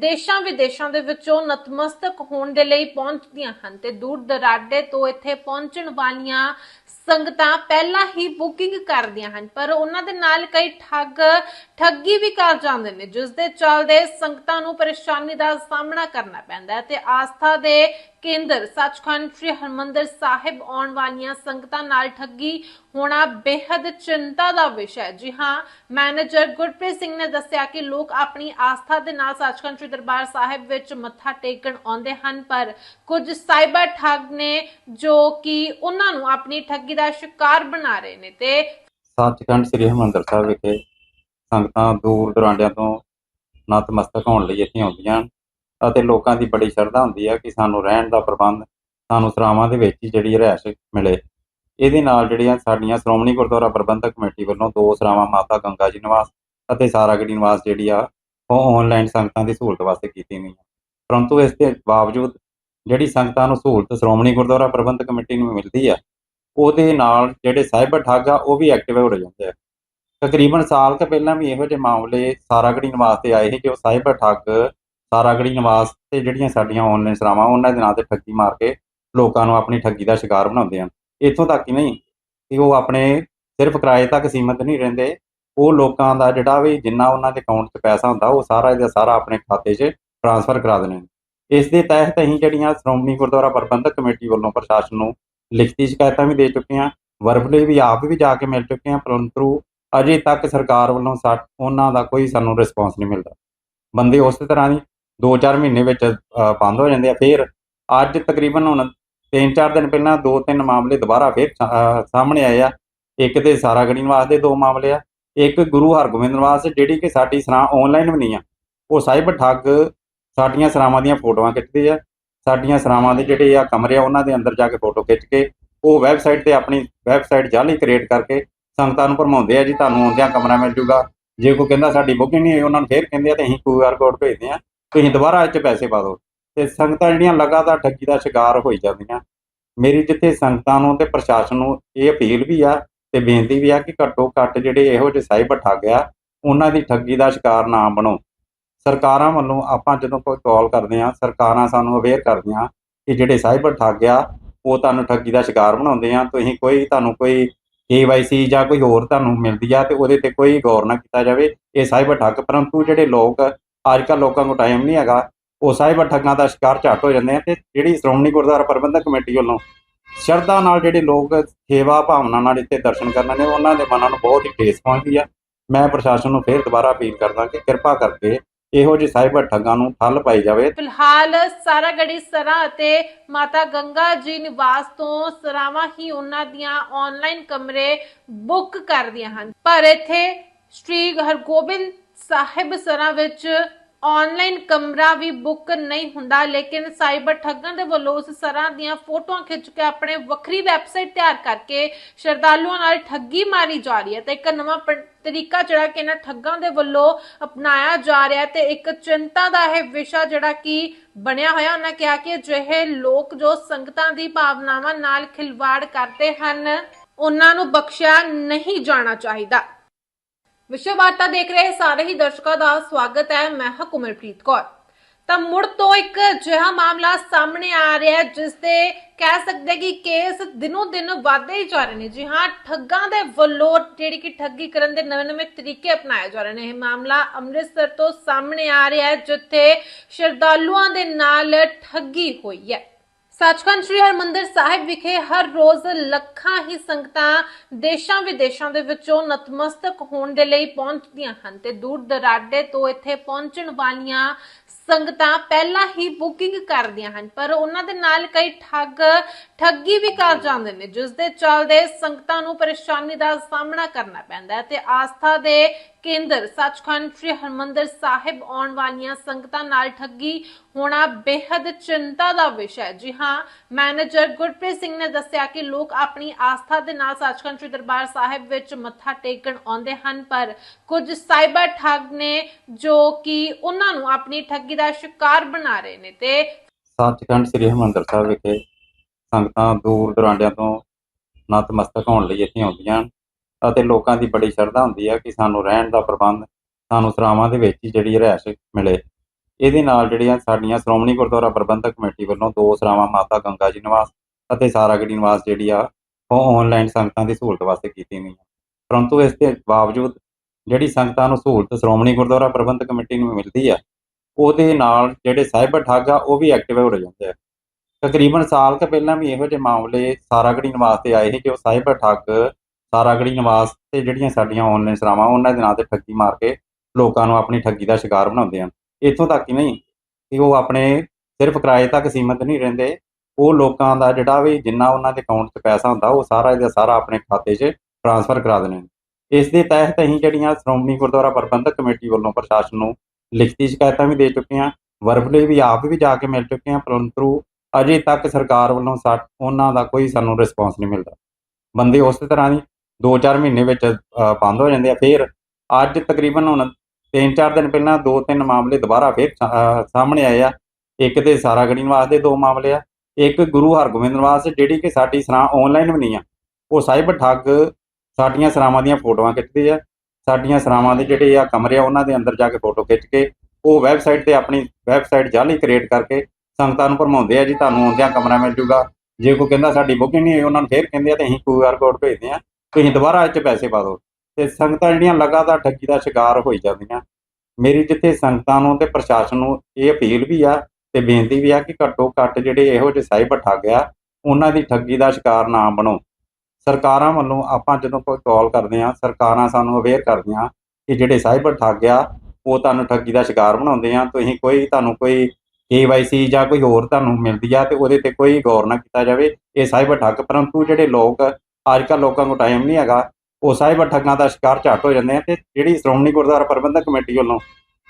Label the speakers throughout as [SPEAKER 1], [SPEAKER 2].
[SPEAKER 1] ਦੇਸ਼ਾਂ ਵਿਦੇਸ਼ਾਂ ਦੇ ਵਿੱਚੋਂ ਨਤਮਸਤਕ ਹੋਣ ਦੇ ਲਈ ਪਹੁੰਚਦੀਆਂ ਹਨ ਤੇ ਦੂਰ ਦਰਾਡੇ ਤੋਂ ਇੱਥੇ ਪਹੁੰਚਣ ਵਾਲੀਆਂ ਸੰਗਤਾਂ ਪਹਿਲਾਂ ਹੀ ਬੁਕਿੰਗ ਕਰਦੀਆਂ ਹਨ। ਪਰ ਉਹਨਾਂ ਦੇ ਨਾਲ ਕਈ ਠੱਗ, ਠੱਗੀ ਵੀ ਕਰ ਜਾਂਦੇ ਨੇ ਜਿਸ ਦੇ ਚੱਲਦੇ ਸੰਗਤਾਂ ਨੂੰ ਪਰੇਸ਼ਾਨੀ ਦਾ ਸਾਹਮਣਾ ਕਰਨਾ ਪੈਂਦਾ ਹੈ ਤੇ ਆਸਥਾ ਦੇ ਕੇਂਦਰ ਸੱਚਖੰਡ ਸ੍ਰੀ ਹਰਮੰਦਰ ਸਾਹਿਬ ਆਉਣ ਵਾਲੀਆਂ ਸੰਗਤਾਂ ਨਾਲ ਠੱਗੀ ਹੋਣਾ ਬੇहद ਚਿੰਤਾ ਦਾ ਵਿਸ਼ਾ ਹੈ। ਜੀ ਹਾਂ, ਮੈਨੇਜਰ ਗੁਰਪ੍ਰੀਤ ਸਿੰਘ ਨੇ ਦੱਸਿਆ ਕਿ ਲੋਕ ਆਪਣੀ ਆਸਥਾ ਦੇ ਨਾਲ ਸੱਚਖੰਡ ਦਰਬਾਰ ਸਾਹਿਬ ਵਿੱਚ ਮੱਥਾ ਟੇਕਣ ਆਉਂਦੇ ਹਨ, ਪਰ ਕੁਝ ਸਾਈਬਰ ਠੱਗ ਨੇ ਜੋ ਕਿ ਉਹਨਾਂ ਨੂੰ ਆਪਣੀ ਠੱਗੀ ਦਾ ਸ਼ਿਕਾਰ ਬਣਾ ਰਹੇ ਨੇ ਤੇ
[SPEAKER 2] ਸੱਚਖੰਡ ਸ੍ਰੀ ਹਰਿਮੰਦਰ ਸਾਹਿਬ ਵਿਖੇ ਸੰਗਤਾਂ ਦੂਰ ਦੁਰਾਂਡਿਆਂ ਤੋਂ ਨਤਮਸਤਕ ਹੋਣ ਲਈ ਇੱਥੇ ਆਉਂਦੀਆਂ ਹਨ ਅਤੇ ਲੋਕਾਂ ਦੀ ਬੜੀ ਸ਼ਰਧਾ ਹੁੰਦੀ ਹੈ ਕਿ ਸਾਨੂੰ ਰਹਿਣ ਦਾ ਪ੍ਰਬੰਧ, ਸਾਨੂੰ ਸਰਾਵਾਂ ਦੇ ਵਿੱਚ ਹੀ ਜਿਹੜੀ ਰਿਹਾਇਸ਼ ਮਿਲੇ। ਇਹਦੇ ਨਾਲ ਜਿਹੜੀਆਂ ਸਾਡੀਆਂ ਸ਼੍ਰੋਮਣੀ ਗੁਰਦੁਆਰਾ ਪ੍ਰਬੰਧਕ ਕਮੇਟੀ ਵੱਲੋਂ ਦੋ ਸਰਾਵਾਂ, ਮਾਤਾ ਗੰਗਾ ਜੀ ਨਿਵਾਸ ਅਤੇ ਸਾਰਾਗੜੀ ਨਿਵਾਸ ਜਿਹੜੀ ਆ ਉਹ ਆਨਲਾਈਨ ਸੰਗਤਾਂ ਦੀ ਸਹੂਲਤ ਵਾਸਤੇ ਕੀਤੀ ਗਈ ਹੈ। ਪਰੰਤੂ ਇਸ ਦੇ ਬਾਵਜੂਦ ਜਿਹੜੀ ਸੰਗਤਾਂ ਨੂੰ ਸਹੂਲਤ ਸ਼੍ਰੋਮਣੀ ਗੁਰਦੁਆਰਾ ਪ੍ਰਬੰਧਕ ਕਮੇਟੀ ਨੂੰ ਮਿਲਦੀ ਹੈ, ਉਹਦੇ ਨਾਲ ਜਿਹੜੇ ਸਾਈਬਰ ਠੱਗ ਆ, ਉਹ ਵੀ ਐਕਟਿਵ ਹੋ ਜਾਂਦੇ ਆ। ਤਕਰੀਬਨ ਸਾਲ ਕੁ ਪਹਿਲਾਂ ਵੀ ਇਹੋ ਜਿਹੇ ਮਾਮਲੇ ਸਾਰਾਗੜੀ ਨਿਵਾਸ ਤੇ ਆਏ ਸੀ ਕਿ ਉਹ ਸਾਈਬਰ ਠੱਗ ਸਾਰਾਗੜੀ ਨਿਵਾਸ ਤੇ ਜਿਹੜੀਆਂ ਸਾਡੀਆਂ ਆਨਲਾਈਨ ਸਰਾਵਾਂ, ਉਹਨਾਂ ਦੇ ਨਾਂ ਤੇ ਠੱਗੀ ਮਾਰ ਕੇ ਲੋਕਾਂ ਨੂੰ ਆਪਣੀ ਠੱਗੀ ਦਾ ਸ਼ਿਕਾਰ ਬਣਾਉਂਦੇ ਹਨ। ਇੱਥੋਂ ਤੱਕ ਹੀ ਨਹੀਂ ਕਿ ਉਹ ਆਪਣੇ ਸਿਰਫ ਕਿਰਾਏ ਤੱਕ ਸੀਮਿਤ ਨਹੀਂ ਰਹਿੰਦੇ ਉਹ ਲੋਕਾਂ ਦਾ ਜਿਹੜਾ ਵੀ ਜਿੰਨਾ ਉਹਨਾਂ ਦੇ ਅਕਾਊਂਟ 'ਚ ਪੈਸਾ ਹੁੰਦਾ, ਉਹ ਸਾਰਾ ਇਹਦਾ ਸਾਰਾ ਆਪਣੇ ਖਾਤੇ 'ਚ ਟ੍ਰਾਂਸਫਰ ਕਰਾ ਦੇਣੇ ਇਸ ਦੇ ਤਹਿਤ ਅਸੀਂ ਜਿਹੜੀਆਂ ਸ਼੍ਰੋਮਣੀ ਗੁਰਦੁਆਰਾ ਪ੍ਰਬੰਧਕ ਕਮੇਟੀ ਵੱਲੋਂ ਪ੍ਰਸ਼ਾਸਨ ਨੂੰ ਲਿਖਤੀ ਸ਼ਿਕਾਇਤਾਂ ਵੀ ਦੇ ਚੁੱਕੇ ਹਾਂ ਵਰਬਲੀ ਵੀ ਆਪ ਵੀ ਜਾ ਕੇ ਮਿਲ ਚੁੱਕੇ ਹਾਂ, ਪਰੰਤੂ ਅਜੇ ਤੱਕ ਸਰਕਾਰ ਵੱਲੋਂ ਸਾ, ਉਹਨਾਂ ਦਾ ਕੋਈ ਸਾਨੂੰ ਰਿਸਪੌਂਸ ਨਹੀਂ ਮਿਲਦਾ। ਬੰਦੇ ਉਸੇ ਤਰ੍ਹਾਂ ਦੀ 2-4 ਮਹੀਨੇ ਵਿੱਚ ਬੰਦ ਹੋ ਜਾਂਦੇ ਆ, ਫਿਰ ਅੱਜ ਤਕਰੀਬਨ ਹੁਣ 3-4 ਦਿਨ ਪਹਿਲਾਂ ਦੋ ਤਿੰਨ ਮਾਮਲੇ ਦੁਬਾਰਾ ਫਿਰ ਸਾਹਮਣੇ ਆਏ ਆ। ਇੱਕ ਤੇ ਸਾਰਾਗੜੀ ਨਿਵਾਸ ਦੇ ਦੋ ਮਾਮਲੇ ਆ ਇੱਕ ਗੁਰੂ ਹਰਗੋਬਿੰਦ ਨਿਵਾਸ ਜਿਹੜੀ ਕਿ ਸਾਡੀ ਸਰਾਂ ਆਨਲਾਈਨ ਵੀ ਨਹੀਂ ਆ। ਉਹ ਸਾਈਬਰ ਠੱਗ ਸਾਡੀਆਂ ਸਰਾਵਾਂ ਦੀਆਂ ਫੋਟੋਆਂ ਖਿੱਚਦੇ ਆ। ਸਾਡੀਆਂ ਸਰਾਵਾਂ ਦੇ ਜਿਹੜੇ ਆ ਕਮਰੇ ਆ, ਉਹਨਾਂ ਦੇ ਅੰਦਰ ਜਾ ਕੇ ਫੋਟੋ ਖਿੱਚ ਕੇ, ਉਹ ਵੈਬਸਾਈਟ ਤੇ ਆਪਣੀ ਵੈਬਸਾਈਟ ਜਾਲੀ ਕ੍ਰੀਏਟ ਕਰਕੇ ਸੰਗਤਾਂ ਨੂੰ ਭਰਮਾਉਂਦੇ ਆ ਜੀ, ਤੁਹਾਨੂੰ ਆਉਂਦਿਆਂ ਕਮਰਾ ਮਿਲ ਜੂਗਾ। ਜੇ ਕੋਈ ਕਹਿੰਦਾ ਸਾਡੀ ਬੁਕਿੰਗ ਨਹੀਂ ਹੋਈ, ਉਹਨਾਂ ਨੂੰ ਫੇਰ ਕਹਿੰਦੇ ਆ, ਤੇ ਅਸੀਂ QR ਕੋਡ ਭੇਜਦੇ ਆ। ਤੁਸੀਂ ਦੁਬਾਰਾ ਇਹ 'ਚ ਪੈਸੇ ਪਾ ਦਿਓ। ਤੇ ਸੰਗਤਾਂ ਜਿਹੜੀਆਂ ਲਗਾਤਾਰ ਠੱਗੀ ਦਾ ਸ਼ਿਕਾਰ ਹੋਈ ਜਾਂਦੀਆਂ। ਮੇਰੀ ਜਿੱਥੇ ਸੰਗਤਾਂ ਨੂੰ ਤੇ ਪ੍ਰਸ਼ਾਸਨ ਨੂੰ ਇਹ ਅਪੀਲ ਵੀ ਆ ਤੇ ਬੇਨਤੀ ਵੀ ਆ ਕਿ ਘੱਟੋ ਘੱਟ ਜਿਹੜੇ ਇਹੋ ਜਿਹੇ ਸਾਈਬਰ ਠੱਗ ਆ, ਉਹਨਾਂ ਦੀ ਠੱਗੀ ਦਾ ਸ਼ਿਕਾਰ ਨਾ ਬਣੋ। ਸਰਕਾਰਾਂ ਵੱਲੋਂ ਆਪਾਂ ਜਦੋਂ ਕੋਈ ਕਾਲ ਕਰਦੇ ਆ ਸਰਕਾਰਾਂ ਸਾਨੂੰ ਅਵੇਅਰ ਕਰਦੀਆਂ ਕਿ ਜਿਹੜੇ ਸਾਈਬਰ ਠੱਗ ਆ, ਉਹ ਤੁਹਾਨੂੰ ਠੱਗੀ ਦਾ ਸ਼ਿਕਾਰ ਬਣਾਉਂਦੇ ਆ। ਤੁਸੀਂ ਕੋਈ ਤੁਹਾਨੂੰ ਕੋਈ KYC ਜਾਂ ਕੋਈ ਹੋਰ ਤੁਹਾਨੂੰ ਮਿਲਦੀ ਆ ਤੇ ਉਹਦੇ ਤੇ ਕੋਈ ਗੌਰ ਨਾ ਕੀਤਾ ਜਾਵੇ। ਇਹ ਸਾਈਬਰ ਠੱਗ ਪਰੰਤੂ ਜਿਹੜੇ ਲੋਕ ਅੱਜ ਕੱਲ੍ਹ ਲੋਕਾਂ ਕੋਲ ਟਾਈਮ ਨਹੀਂ ਹੈਗਾ, ਉਹ ਸਾਈਬਰ ਠੱਗਾਂ ਦਾ ਸ਼ਿਕਾਰ ਝੱਟ ਹੋ ਜਾਂਦੇ ਆ ਤੇ ਜਿਹੜੀ ਸ਼੍ਰੋਮਣੀ ਗੁਰਦੁਆਰਾ ਪ੍ਰਬੰਧਕ ਕਮੇਟੀ ਵੱਲੋਂ ਸ਼ਰਧਾ ਨਾਲ ਜਿਹੜੇ ਲੋਕ ਸੇਵਾ ਭਾਵਨਾ ਨਾਲ ਇੱਥੇ ਦਰਸ਼ਨ ਕਰਨ ਨੇ, ਉਹਨਾਂ ਦੇ ਮਨਾਂ ਨੂੰ ਬਹੁਤ ਹੀ ਠੇਸ ਪਹੁੰਚਦੀ ਆ। ਮੈਂ ਪ੍ਰਸ਼ਾਸਨ ਨੂੰ ਫੇਰ ਦੁਬਾਰਾ ਅਪੀਲ ਕਰਦਾ ਕਿ ਕਿਰਪਾ ਕਰਕੇ ਇਹੋ ਜਿਹੇ ਸਾਈਬਰ ਠੱਗਾਂ ਨੂੰ ਠੱਲ ਪਾਈ ਜਾਵੇ।
[SPEAKER 1] ਫਿਲਹਾਲ ਸਾਰਾਗੜੀ ਸਰਾਂ ਅਤੇ ਮਾਤਾ ਗੰਗਾ ਜੀ ਨਿਵਾਸ ਤੋਂ ਸਰਾਵਾਂ ਹੀ ਉਹਨਾਂ ਦੀਆਂ ਆਨਲਾਈਨ ਕਮਰੇ ਬੁੱਕ ਕਰਦੀਆਂ ਹਨ। ਪਰ ਇੱਥੇ ਸ੍ਰੀ ਹਰਗੋਬਿੰਦ ਸਾਹਿਬ ਸਰਾਂ ਵਿੱਚ ਆਨਲਾਈਨ ਕਮਰਾ ਵੀ ਬੁੱਕ ਨਹੀਂ ਹੁੰਦਾ, ਲੇਕਿਨ ਸਾਈਬਰ ਠੱਗਾਂ ਦੇ ਵੱਲੋਂ ਉਸ ਸਰਾਂ ਦੀਆਂ ਫੋਟੋਆਂ ਖਿੱਚ ਕੇ ਆਪਣੇ ਵੱਖਰੀ ਵੈਬਸਾਈਟ ਤਿਆਰ ਕਰਕੇ ਸ਼ਰਧਾਲੂਆਂ ਨਾਲ ਠੱਗੀ ਮਾਰੀ ਜਾ ਰਹੀ ਹੈ ਤੇ ਇੱਕ ਨਵਾਂ ਤਰੀਕਾ ਜਿਹੜਾ ਕਿ ਇਹਨਾਂ ਠੱਗਾਂ ਦੇ ਵੱਲੋਂ ਅਪਣਾਇਆ ਜਾ ਰਿਹਾ ਤੇ ਇੱਕ ਚਿੰਤਾ ਦਾ ਇਹ ਵਿਸ਼ਾ ਜਿਹੜਾ ਕਿ ਬਣਿਆ ਹੋਇਆ, ਉਹਨਾਂ ਕਿਹਾ ਕਿ ਅਜਿਹੇ ਲੋਕ ਜੋ ਸੰਗਤਾਂ ਦੀ ਭਾਵਨਾਵਾਂ ਨਾਲ ਖਿਲਵਾੜ ਕਰਦੇ ਹਨ, ਉਹਨਾਂ ਨੂੰ ਬਖਸ਼ਿਆ ਨਹੀਂ ਜਾਣਾ ਚਾਹੀਦਾ। ਵਿਸ਼ਵ ਵਾਰਤਾ ਦੇਖ ਰਹੇ ਸਾਰੇ ਹੀ ਦਰਸ਼ਕਾਂ ਦਾ ਸਵਾਗਤ ਹੈ। ਮੈਂ ਹਾਂ ਕੌਰ। ਤਾਂ ਮੁੜ ਤੋਂ ਇੱਕ ਅਜਿਹਾ ਮਾਮਲਾ ਸਾਹਮਣੇ ਆ ਰਿਹਾ ਹੈ, ਜਿਸ ਦੇ ਕਹਿ ਸਕਦੇ ਕਿ ਕੇਸ ਦਿਨੋਂ ਦਿਨ ਵਧਦੇ ਹੀ ਜਾ ਰਹੇ ਨੇ। ਜੀ ਹਾਂ, ਠੱਗਾਂ ਦੇ ਵੱਲੋਂ ਜਿਹੜੀ ਕਿ ਠੱਗੀ ਕਰਨ ਦੇ ਨਵੇਂ-ਨਵੇਂ ਤਰੀਕੇ ਅਪਣਾਏ ਜਾ ਰਹੇ ਨੇ। ਇਹ ਮਾਮਲਾ ਅੰਮ੍ਰਿਤਸਰ ਤੋਂ ਸਾਹਮਣੇ ਆ ਰਿਹਾ ਹੈ, ਜਿੱਥੇ ਸ਼ਰਧਾਲੂਆਂ ਦੇ ਨਾਲ ਠੱਗੀ ਹੋਈ ਹੈ। ਸੱਚਖੰਡ ਸ੍ਰੀ ਹਰਮੰਦਰ ਸਾਹਿਬ ਵਿਖੇ ਹਰ ਰੋਜ਼ ਲੱਖਾਂ ਹੀ ਸੰਗਤਾਂ ਦੇਸ਼ਾਂ ਵਿਦੇਸ਼ਾਂ ਦੇ ਵਿੱਚੋਂ ਨਤਮਸਤਕ ਹੋਣ ਦੇ ਲਈ ਪਹੁੰਚਦੀਆਂ ਹਨ ਤੇ ਦੂਰ ਦਰਾਡੇ ਤੋਂ ਇੱਥੇ ਪਹੁੰਚਣ ਵਾਲੀਆਂ ਸੰਗਤਾਂ ਪਹਿਲਾਂ ਹੀ ਬੁਕਿੰਗ ਕਰਦੀਆਂ ਹਨ। ਪਰ ਉਹਨਾਂ ਦੇ ਨਾਲ ਕਈ ਠੱਗ ਠੱਗੀ ਵੀ ਕਰ ਜਾਂਦੇ ਨੇ ਜਿਸ ਦੇ ਚੱਲਦੇ ਸੰਗਤਾਂ ਨੂੰ ਪਰੇਸ਼ਾਨੀ ਦਾ ਸਾਹਮਣਾ ਕਰਨਾ ਪੈਂਦਾ ਹੈ ਤੇ ਆਸਥਾ ਦੇ ਕੇਂਦਰ ਸੱਚਖੰਡ ਸ੍ਰੀ ਹਰਮੰਦਰ ਸਾਹਿਬ ਆਉਣ ਵਾਲੀਆਂ ਸੰਗਤਾਂ ਨਾਲ ਠੱਗੀ ਹੋਣਾ ਬੇहद ਚਿੰਤਾ ਦਾ ਵਿਸ਼ਾ ਹੈ। ਜੀ ਹਾਂ, ਮੈਨੇਜਰ ਗੁਰਪ੍ਰੀਤ ਸਿੰਘ ਨੇ ਦੱਸਿਆ ਕਿ ਲੋਕ ਆਪਣੀ ਆਸਥਾ ਦੇ ਨਾਲ ਸੱਚਖੰਡ ਸ੍ਰੀ ਦਰਬਾਰ ਸਾਹਿਬ ਵਿੱਚ ਮੱਥਾ ਟੇਕਣ ਆਉਂਦੇ ਹਨ, ਪਰ ਕੁਝ ਸਾਈਬਰ ਠੱਗ ਨੇ ਜੋ ਕਿ ਉਹਨਾਂ ਨੂੰ ਆਪਣੀ ਠੱਗੀ ਦਾ ਸ਼ਿਕਾਰ ਬਣਾ ਰਹੇ ਨੇ ਤੇ
[SPEAKER 2] ਸੱਚਖੰਡ ਸ੍ਰੀ ਹਰਿਮੰਦਰ ਸਾਹਿਬ ਵਿਖੇ ਸੰਗਤਾਂ ਦੂਰ ਦੁਰਾਂਡਿਆਂ ਤੋਂ ਨਤਮਸਤਕ ਹੋਣ ਲਈ ਇੱਥੇ ਆਉਂਦੀਆਂ ਹਨ ਅਤੇ ਲੋਕਾਂ ਦੀ ਬੜੀ ਸ਼ਰਧਾ ਹੁੰਦੀ ਹੈ ਕਿ ਸਾਨੂੰ ਰਹਿਣ ਦਾ ਪ੍ਰਬੰਧ, ਸਾਨੂੰ ਸਰਾਵਾਂ ਦੇ ਵਿੱਚ ਹੀ ਜਿਹੜੀ ਰਿਹਾਇਸ਼ ਮਿਲੇ। ਇਹਦੇ ਨਾਲ ਜਿਹੜੀਆਂ ਸਾਡੀਆਂ ਸ਼੍ਰੋਮਣੀ ਗੁਰਦੁਆਰਾ ਪ੍ਰਬੰਧਕ ਕਮੇਟੀ ਵੱਲੋਂ ਦੋ ਸਰਾਵਾਂ ਮਾਤਾ ਗੰਗਾ ਜੀ ਨਿਵਾਸ ਅਤੇ ਸਾਰਾਗੜੀ ਨਿਵਾਸ ਜਿਹੜੀ ਆ, ਉਹ ਆਨਲਾਈਨ ਸੰਗਤਾਂ ਦੀ ਸਹੂਲਤ ਵਾਸਤੇ ਕੀਤੀ ਗਈ ਪਰੰਤੂ ਇਸ ਦੇ ਬਾਵਜੂਦ ਜਿਹੜੀ ਸੰਗਤਾਂ ਨੂੰ ਸਹੂਲਤ ਸ਼੍ਰੋਮਣੀ ਗੁਰਦੁਆਰਾ ਪ੍ਰਬੰਧਕ ਕਮੇਟੀ ਨੂੰ ਮਿਲਦੀ ਆ, ਉਹਦੇ ਨਾਲ ਜਿਹੜੇ ਸਾਈਬਰ ਠੱਗ ਆ, ਉਹ ਵੀ ਐਕਟਿਵ ਹੋ ਜਾਂਦੇ ਆ। ਤਕਰੀਬਨ ਸਾਲ ਕੁ ਪਹਿਲਾਂ ਵੀ ਇਹੋ ਜਿਹੇ ਮਾਮਲੇ ਸਾਰਾਗੜੀ ਨਿਵਾਸ ਤੇ ਆਏ ਸੀ ਕਿ ਉਹ ਸਾਈਬਰ ਠੱਗ ਸਾਰਾਗੜੀ ਨਿਵਾਸ ਤੇ ਜਿਹੜੀਆਂ ਸਾਡੀਆਂ ਆਨਲਾਈਨ ਸਰਾਵਾਂ, ਉਹਨਾਂ ਦੇ ਨਾਂ ਤੇ ਠੱਗੀ ਮਾਰ ਕੇ ਲੋਕਾਂ ਨੂੰ ਆਪਣੀ ਠੱਗੀ ਦਾ ਸ਼ਿਕਾਰ ਬਣਾਉਂਦੇ ਹਨ। ਇੱਥੋਂ ਤੱਕ ਹੀ ਨਹੀਂ ਕਿ ਉਹ ਆਪਣੇ ਸਿਰਫ ਕਿਰਾਏ ਤੱਕ ਸੀਮਿਤ ਨਹੀਂ ਰਹਿੰਦੇ। ਉਹ ਲੋਕਾਂ ਦਾ ਜਿਹੜਾ ਵੀ ਜਿੰਨਾ ਉਹਨਾਂ ਦੇ ਅਕਾਊਂਟ 'ਚ ਪੈਸਾ ਹੁੰਦਾ, ਉਹ ਸਾਰਾ ਇਹਦਾ ਸਾਰਾ ਆਪਣੇ ਖਾਤੇ 'ਚ ਟ੍ਰਾਂਸਫਰ ਕਰਾ ਦਿੰਦੇ ਇਸ ਦੇ ਤਹਿਤ ਅਸੀਂ ਜਿਹੜੀਆਂ ਸ਼੍ਰੋਮਣੀ ਗੁਰਦੁਆਰਾ ਪ੍ਰਬੰਧਕ ਕਮੇਟੀ ਵੱਲੋਂ ਪ੍ਰਸ਼ਾਸਨ ਨੂੰ ਲਿਖਤੀ ਸ਼ਿਕਾਇਤਾਂ ਵੀ ਦੇ ਚੁੱਕੇ ਹਾਂ। ਵਰਬਲੀ ਵੀ ਆਪ ਵੀ ਜਾ ਕੇ ਮਿਲ ਚੁੱਕੇ ਹਾਂ, ਪਰੰਤੂ ਅਜੇ ਤੱਕ ਸਰਕਾਰ ਵੱਲੋਂ ਸਾ, ਉਹਨਾਂ ਦਾ ਕੋਈ ਸਾਨੂੰ ਰਿਸਪੌਂਸ ਨਹੀਂ ਮਿਲਦਾ। ਬੰਦੇ ਉਸੇ ਤਰ੍ਹਾਂ ਦੀ 2-4 ਮਹੀਨੇ ਵਿੱਚ ਬੰਦ ਹੋ ਜਾਂਦੇ ਆ, ਫਿਰ ਅੱਜ ਤਕਰੀਬਨ ਹੁਣ 3-4 ਦਿਨ ਪਹਿਲਾਂ ਦੋ ਤਿੰਨ ਮਾਮਲੇ ਦੁਬਾਰਾ ਫਿਰ ਸਾਹਮਣੇ ਆਏ ਆ। ਇੱਕ ਤੇ ਸਾਰਾਗੜੀ ਨਿਵਾਸ ਦੇ ਦੋ ਮਾਮਲੇ ਆ, ਇੱਕ ਗੁਰੂ ਹਰਗੋਬਿੰਦ ਨਿਵਾਸ ਜਿਹੜੀ ਕਿ ਸਾਡੀ ਸਰਾਂ ਆਨਲਾਈਨ ਵੀ ਨਹੀਂ ਆ, ਉਹ ਸਾਈਬਰ ਠੱਗ ਸਾਡੀਆਂ ਸਰਾਵਾਂ ਦੀਆਂ ਫੋਟੋਆਂ ਖਿੱਚਦੇ ਆ। ਸਾਡੀਆਂ ਸਰਾਵਾਂ ਦੇ ਜਿਹੜੇ ਆ ਕਮਰੇ ਆ, ਉਹਨਾਂ ਦੇ ਅੰਦਰ ਜਾ ਕੇ ਫੋਟੋ ਖਿੱਚ ਕੇ ਉਹ ਵੈਬਸਾਈਟ ਤੇ ਆਪਣੀ ਵੈਬਸਾਈਟ ਜਾਲੀ ਕ੍ਰੀਏਟ ਕਰਕੇ ਸੰਗਤਾਂ ਨੂੰ ਭਰਮਾਉਂਦੇ ਆ ਜੀ, ਤੁਹਾਨੂੰ ਆਉਂਦਿਆਂ ਕਮਰਾ ਮਿਲ ਜੂਗਾ। ਜੇ ਕੋਈ ਕਹਿੰਦਾ ਸਾਡੀ ਬੁਕਿੰਗ ਨਹੀਂ ਹੋਈ, ਉਹਨਾਂ ਨੂੰ ਫੇਰ ਕਹਿੰਦੇ ਆ ਤੇ ਅਸੀਂ ਕਿਊਆਰ ਕੋਡ ਭੇਜਦੇ ਆ। ਤੁਸੀਂ ਦੁਬਾਰਾ ਇਹ ਪੈਸੇ ਪਾ ਦਿਓ। ਤੇ ਸੰਗਤਾਂ ਜਿਹੜੀਆਂ ਲਗਾਤਾਰ ਠੱਗੀ ਦਾ ਸ਼ਿਕਾਰ ਹੋਈ ਜਾਂਦੀਆਂ। ਮੇਰੀ ਜਿੱਥੇ ਸੰਗਤਾਂ ਨੂੰ ਤੇ ਪ੍ਰਸ਼ਾਸਨ ਨੂੰ ਇਹ ਅਪੀਲ ਵੀ ਆ ਤੇ ਬੇਨਤੀ ਵੀ ਆ ਕਿ ਘੱਟੋ ਘੱਟ ਜਿਹੜੇ ਇਹੋ ਜਿਹੇ ਸਾਈਬਰ ਠੱਗ ਆ, ਉਹਨਾਂ ਦੀ ਠੱਗੀ ਦਾ ਸ਼ਿਕਾਰ ਨਾ ਬਣੋ। ਸਰਕਾਰਾਂ ਵੱਲੋਂ ਆਪਾਂ ਜਦੋਂ ਕੋਈ ਕਾਲ ਕਰਦੇ ਆ, ਸਰਕਾਰਾਂ ਸਾਨੂੰ ਅਵੇਅਰ ਕਰਦੀਆਂ ਕਿ ਜਿਹੜੇ ਸਾਈਬਰ ਠੱਗ ਆ, ਉਹ ਤੁਹਾਨੂੰ ਠੱਗੀ ਦਾ ਸ਼ਿਕਾਰ ਬਣਾਉਂਦੇ ਆ। ਤੁਸੀਂ ਕੋਈ, ਤੁਹਾਨੂੰ ਕੋਈ KYC ਜਾਂ ਕੋਈ ਹੋਰ ਤੁਹਾਨੂੰ ਮਿਲਦੀ ਆ ਤੇ ਉਹਦੇ ਤੇ ਕੋਈ ਗੌਰ ਨਾ ਕੀਤਾ ਜਾਵੇ, ਇਹ ਸਾਈਬਰ ਠੱਗ ਪਰੰਤੂ ਜਿਹੜੇ ਲੋਕ ਅੱਜ ਕੱਲ੍ਹ ਲੋਕਾਂ ਕੋਲ ਟਾਈਮ ਨਹੀਂ ਹੈਗਾ, ਉਹ ਸਾਈਬਰ ਠੱਗਾਂ ਦਾ ਸ਼ਿਕਾਰ ਝੱਟ ਹੋ ਜਾਂਦੇ ਆ ਤੇ ਜਿਹੜੀ ਸ਼੍ਰੋਮਣੀ ਗੁਰਦੁਆਰਾ ਪ੍ਰਬੰਧਕ ਕਮੇਟੀ ਵੱਲੋਂ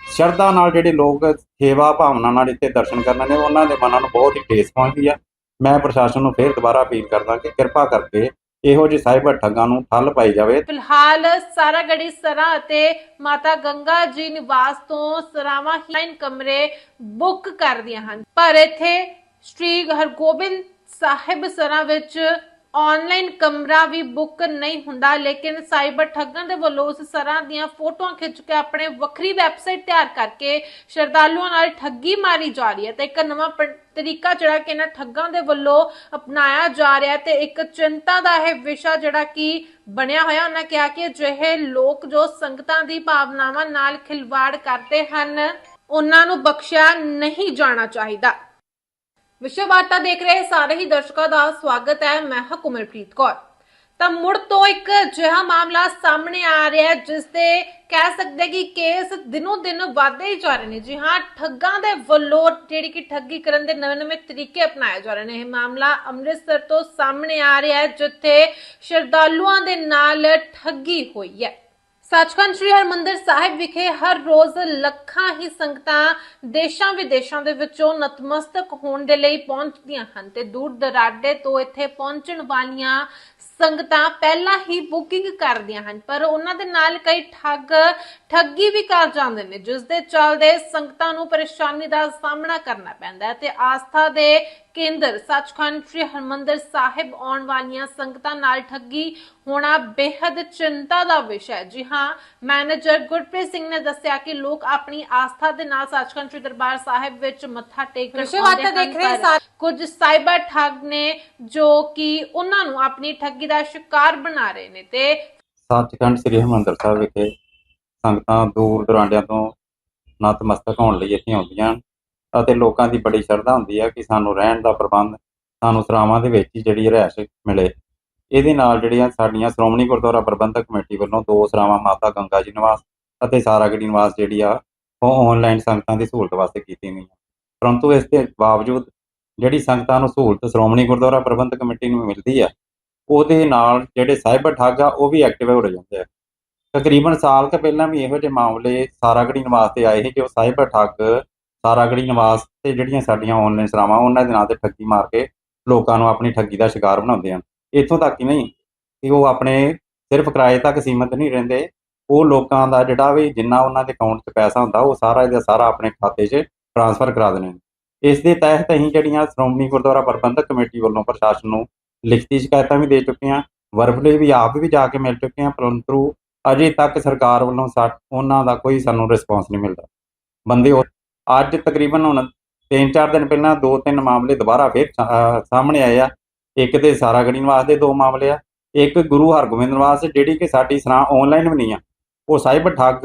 [SPEAKER 2] ਸ਼ਰਧਾ ਨਾਲ ਜਿਹੜੇ ਲੋਕ ਸੇਵਾ ਭਾਵਨਾ ਨਾਲ ਇੱਥੇ ਦਰਸ਼ਨ ਕਰਨ ਨੇ ਉਹਨਾਂ ਦੇ ਮਨਾਂ ਨੂੰ ਬਹੁਤ ਹੀ ਠੇਸ ਪਹੁੰਚਦੀ ਆ। ਮੈਂ ਪ੍ਰਸ਼ਾਸਨ ਨੂੰ ਫੇਰ ਦੁਬਾਰਾ ਅਪੀਲ ਕਰਦਾ ਕਿ ਕਿਰਪਾ ਕਰਕੇ ਇਹੋ ਜਿਹੇ ਸਾਈਬਰ ਠੱਗਾਂ ਨੂੰ ਠੱਲ ਪਾਈ ਜਾਵੇ।
[SPEAKER 1] ਫਿਲਹਾਲ ਸਾਰਾਗੜੀ ਸਰਾ ਅਤੇ ਮਾਤਾ ਗੰਗਾ ਜੀ ਨਿਵਾਸ ਤੋਂ ਸਰਾਵਾਂ ਲਾਈਨ ਕਮਰੇ ਬੁੱਕ ਕਰਦੀਆਂ ਹਨ। ਪਰ ਇੱਥੇ ਸ੍ਰੀ ਹਰਗੋਬਿੰਦ ਸਾਹਿਬ ਸਰਾਂ ਵਿੱਚ ਆਨਲਾਈਨ ਕਮਰਾ ਵੀ ਬੁੱਕ ਨਹੀਂ ਹੁੰਦਾ, ਲੇਕਿਨ ਸਾਈਬਰ ਠੱਗਾਂ ਦੇ ਵੱਲੋਂ ਉਸ ਸਰਾਂ ਦੀਆਂ ਫੋਟੋਆਂ ਖਿੱਚ ਕੇ ਆਪਣੇ ਵੱਖਰੀ ਵੈਬਸਾਈਟ ਤਿਆਰ ਕਰਕੇ ਸ਼ਰਧਾਲੂਆਂ ਨਾਲ ਠੱਗੀ ਮਾਰੀ ਜਾ ਰਹੀ ਹੈ ਤੇ ਇੱਕ ਨਵਾਂ ਤਰੀਕਾ ਜਿਹੜਾ ਕਿ ਇਹਨਾਂ ਠੱਗਾਂ ਦੇ ਵੱਲੋਂ ਅਪਣਾਇਆ ਜਾ ਰਿਹਾ ਤੇ ਇੱਕ ਚਿੰਤਾ ਦਾ ਇਹ ਵਿਸ਼ਾ ਜਿਹੜਾ ਕਿ ਬਣਿਆ ਹੋਇਆ, ਉਹਨਾਂ ਕਿਹਾ ਕਿ ਅਜਿਹੇ ਲੋਕ ਜੋ ਸੰਗਤਾਂ ਦੀ ਭਾਵਨਾਵਾਂ ਨਾਲ ਖਿਲਵਾੜ ਕਰਦੇ ਹਨ, ਉਹਨਾਂ ਨੂੰ ਬਖਸ਼ਿਆ ਨਹੀਂ ਜਾਣਾ ਚਾਹੀਦਾ। ਵਿਸ਼ਵ ਵਾਰਤਾ ਦੇਖ ਰਹੇ ਸਾਰੇ ਹੀ ਦਰਸ਼ਕਾਂ ਦਾ ਸਵਾਗਤ ਹੈ। ਮੈਂ ਹਾਂ ਕੌਰ। ਤਾਂ ਮੁੜ ਤੋਂ ਇੱਕ ਅਜਿਹਾ ਮਾਮਲਾ ਸਾਹਮਣੇ ਆ ਰਿਹਾ ਹੈ, ਜਿਸ ਦੇ ਕਹਿ ਸਕਦੇ ਕਿ ਕੇਸ ਦਿਨੋਂ ਦਿਨ ਵਧਦੇ ਹੀ ਜਾ ਰਹੇ ਨੇ। ਜੀ ਹਾਂ, ਠੱਗਾਂ ਦੇ ਵੱਲੋਂ ਜਿਹੜੀ ਕਿ ਠੱਗੀ ਕਰਨ ਦੇ ਨਵੇਂ-ਨਵੇਂ ਤਰੀਕੇ ਅਪਣਾਏ ਜਾ ਰਹੇ ਨੇ। ਇਹ ਮਾਮਲਾ ਅੰਮ੍ਰਿਤਸਰ ਤੋਂ ਸਾਹਮਣੇ ਆ ਰਿਹਾ ਹੈ, ਜਿੱਥੇ ਸ਼ਰਧਾਲੂਆਂ ਦੇ ਨਾਲ ਠੱਗੀ ਹੋਈ ਹੈ। ਸੱਚਖੰਡ ਸ੍ਰੀ ਹਰਮੰਦਰ ਸਾਹਿਬ ਵਿਖੇ ਹਰ ਰੋਜ਼ ਲੱਖਾਂ ਹੀ ਸੰਗਤਾਂ ਦੇਸ਼ਾਂ ਵਿਦੇਸ਼ਾਂ ਦੇ ਵਿੱਚੋਂ ਨਤਮਸਤਕ ਹੋਣ ਦੇ ਲਈ ਪਹੁੰਚਦੀਆਂ ਹਨ ਤੇ ਦੂਰ ਦਰਾਡੇ ਤੋਂ ਇੱਥੇ ਪਹੁੰਚਣ ਵਾਲੀਆਂ ਸੰਗਤਾਂ ਪਹਿਲਾਂ ਹੀ ਬੁਕਿੰਗ ਕਰਦੀਆਂ ਹਨ ਪਰ ਉਹਨਾਂ ਦੇ ਨਾਲ ਕਈ ਠੱਗ ਠੱਗੀ ਵੀ ਕਰ ਜਾਂਦੇ ਨੇ ਜਿਸ ਦੇ ਚੱਲਦੇ ਸੰਗਤਾਂ ਨੂੰ ਪਰੇਸ਼ਾਨੀ ਦਾ ਸਾਹਮਣਾ ਕਰਨਾ ਪੈਂਦਾ ਹੈ ਤੇ ਆਸਥਾ ਦੇ ਕੇਂਦਰ ਸੱਚਖੰਡ ਸ੍ਰੀ ਹਰਮੰਦਰ ਸਾਹਿਬ ਆਉਣ ਵਾਲੀਆਂ ਸੰਗਤਾਂ ਨਾਲ ਠੱਗੀ ਹੋਣਾ ਬੇहद ਚਿੰਤਾ ਦਾ ਵਿਸ਼ਾ ਹੈ। ਜੀ ਹਾਂ ਮੈਨੇਜਰ ਗੁਰਪ੍ਰੀਤ ਸਿੰਘ ਨੇ ਦੱਸਿਆ ਕਿ ਲੋਕ ਆਪਣੀ ਆਸਥਾ ਦੇ ਨਾਲ ਸੱਚਖੰਡ ਸ੍ਰੀ ਦਰਬਾਰ ਸਾਹਿਬ ਵਿੱਚ ਮੱਥਾ ਟੇਕਣ
[SPEAKER 3] ਵਾਰਤਾ
[SPEAKER 1] ਆਉਂਦੇ ਹਨ, ਕੁਝ ਸਾਈਬਰ ਠੱਗ ਨੇ ਜੋ ਕਿ ਉਹਨਾਂ ਨੂੰ ਆਪਣੀ ਠੱਗੀ ਦਾ ਸ਼ਿਕਾਰ ਬਣਾ ਰਹੇ ਨੇ ਤੇ
[SPEAKER 2] ਸੱਚਖੰਡ ਸ੍ਰੀ ਹਰਿਮੰਦਰ ਸਾਹਿਬ ਵਿਖੇ ਸੰਗਤਾਂ ਦੂਰ ਦਰਾਂਡਿਆਂ ਤੋਂ ਨਤਮਸਤਕ ਹੋਣ ਲਈ ਇੱਥੇ ਆਉਂਦੀਆਂ ਹਨ ਅਤੇ ਲੋਕਾਂ ਦੀ ਬੜੀ ਸ਼ਰਧਾ ਹੁੰਦੀ ਹੈ ਕਿ ਸਾਨੂੰ ਰਹਿਣ ਦਾ ਪ੍ਰਬੰਧ, ਸਾਨੂੰ ਸਰਾਵਾਂ ਦੇ ਵਿੱਚ ਹੀ ਜਿਹੜੀ ਰਿਹਾਇਸ਼ ਮਿਲੇ। ਇਹਦੇ ਨਾਲ ਜਿਹੜੀਆਂ ਸਾਡੀਆਂ ਸ਼੍ਰੋਮਣੀ ਗੁਰਦੁਆਰਾ ਪ੍ਰਬੰਧਕ ਕਮੇਟੀ ਵੱਲੋਂ ਦੋ ਸਰਾਵਾਂ ਮਾਤਾ ਗੰਗਾ ਜੀ ਨਿਵਾਸ ਅਤੇ ਸਾਰਾਗੜੀ ਨਿਵਾਸ ਜਿਹੜੀ ਆ, ਉਹ ਆਨਲਾਈਨ ਸੰਗਤਾਂ ਦੀ ਸਹੂਲਤ ਵਾਸਤੇ ਕੀਤੀ ਗਈ ਪਰੰਤੂ ਇਸ ਦੇ ਬਾਵਜੂਦ ਜਿਹੜੀ ਸੰਗਤਾਂ ਨੂੰ ਸਹੂਲਤ ਸ਼੍ਰੋਮਣੀ ਗੁਰਦੁਆਰਾ ਪ੍ਰਬੰਧਕ ਕਮੇਟੀ ਨੂੰ ਮਿਲਦੀ ਆ ਉਹਦੇ ਨਾਲ ਜਿਹੜੇ ਸਾਈਬਰ ਠੱਗ ਆ, ਉਹ ਵੀ ਐਕਟਿਵ ਹੋ ਜਾਂਦੇ ਆ। ਤਕਰੀਬਨ ਸਾਲ ਕੁ ਪਹਿਲਾਂ ਵੀ ਇਹੋ ਜਿਹੇ ਮਾਮਲੇ ਸਾਰਾਗੜੀ ਨਿਵਾਸ ਤੇ ਆਏ ਸੀ ਕਿ ਉਹ ਸਾਈਬਰ ਠੱਗ ਸਾਰਾਗੜੀ ਨਿਵਾਸ ਤੇ ਜਿਹੜੀਆਂ ਸਾਡੀਆਂ ਆਨਲਾਈਨ ਸਰਾਵਾਂ, ਉਹਨਾਂ ਦੇ ਨਾਂ ਤੇ ਠੱਗੀ ਮਾਰ ਕੇ ਲੋਕਾਂ ਨੂੰ ਆਪਣੀ ਠੱਗੀ ਦਾ ਸ਼ਿਕਾਰ ਬਣਾਉਂਦੇ ਹਨ। ਇੱਥੋਂ ਤੱਕ ਹੀ ਨਹੀਂ ਕਿ ਉਹ ਆਪਣੇ ਸਿਰਫ ਕਿਰਾਏ ਤੱਕ ਸੀਮਿਤ ਨਹੀਂ ਰਹਿੰਦੇ। ਉਹ ਲੋਕਾਂ ਦਾ ਜਿਹੜਾ ਵੀ ਜਿੰਨਾ ਉਹਨਾਂ ਦੇ ਅਕਾਊਂਟ 'ਚ ਪੈਸਾ ਹੁੰਦਾ, ਉਹ ਸਾਰਾ ਇਹਦਾ ਸਾਰਾ ਆਪਣੇ ਖਾਤੇ 'ਚ ਟ੍ਰਾਂਸਫਰ ਕਰਾ ਦਿੰਦੇ ਨੇ ਇਸ ਦੇ ਤਹਿਤ ਅਸੀਂ ਜਿਹੜੀਆਂ ਸ਼੍ਰੋਮਣੀ ਗੁਰਦੁਆਰਾ ਪ੍ਰਬੰਧਕ ਕਮੇਟੀ ਵੱਲੋਂ ਪ੍ਰਸ਼ਾਸਨ ਨੂੰ ਲਿਖਤੀ ਸ਼ਿਕਾਇਤਾਂ ਵੀ ਦੇ ਚੁੱਕੇ ਹਾਂ ਵਰਬਲੀ ਵੀ ਆਪ ਵੀ ਜਾ ਕੇ ਮਿਲ ਚੁੱਕੇ ਹਾਂ, ਪਰੰਤੂ ਅਜੇ ਤੱਕ ਸਰਕਾਰ ਵੱਲੋਂ ਸਾ, ਉਹਨਾਂ ਦਾ ਕੋਈ ਸਾਨੂੰ ਰਿਸਪੌਂਸ ਨਹੀਂ ਮਿਲਦਾ। ਬੰਦੇ ਉਹ- ਅੱਜ ਤਕਰੀਬਨ ਹੁਣ 3-4 ਦਿਨ ਪਹਿਲਾਂ ਦੋ ਤਿੰਨ ਮਾਮਲੇ ਦੁਬਾਰਾ ਫਿਰ ਸਾਹਮਣੇ ਆਏ ਆ। ਇੱਕ ਤੇ ਸਾਰਾਗਣੀ ਨਿਵਾਸ ਦੇ ਦੋ ਮਾਮਲੇ ਆ, ਇੱਕ ਗੁਰੂ ਹਰਗੋਬਿੰਦ ਨਿਵਾਸ, ਜਿਹੜੀ ਕਿ ਸਾਡੀ ਸਰਾਂ ਆਨਲਾਈਨ ਵੀ ਨਹੀਂ ਆ। ਉਹ ਸਾਈਬਰ ਠੱਗ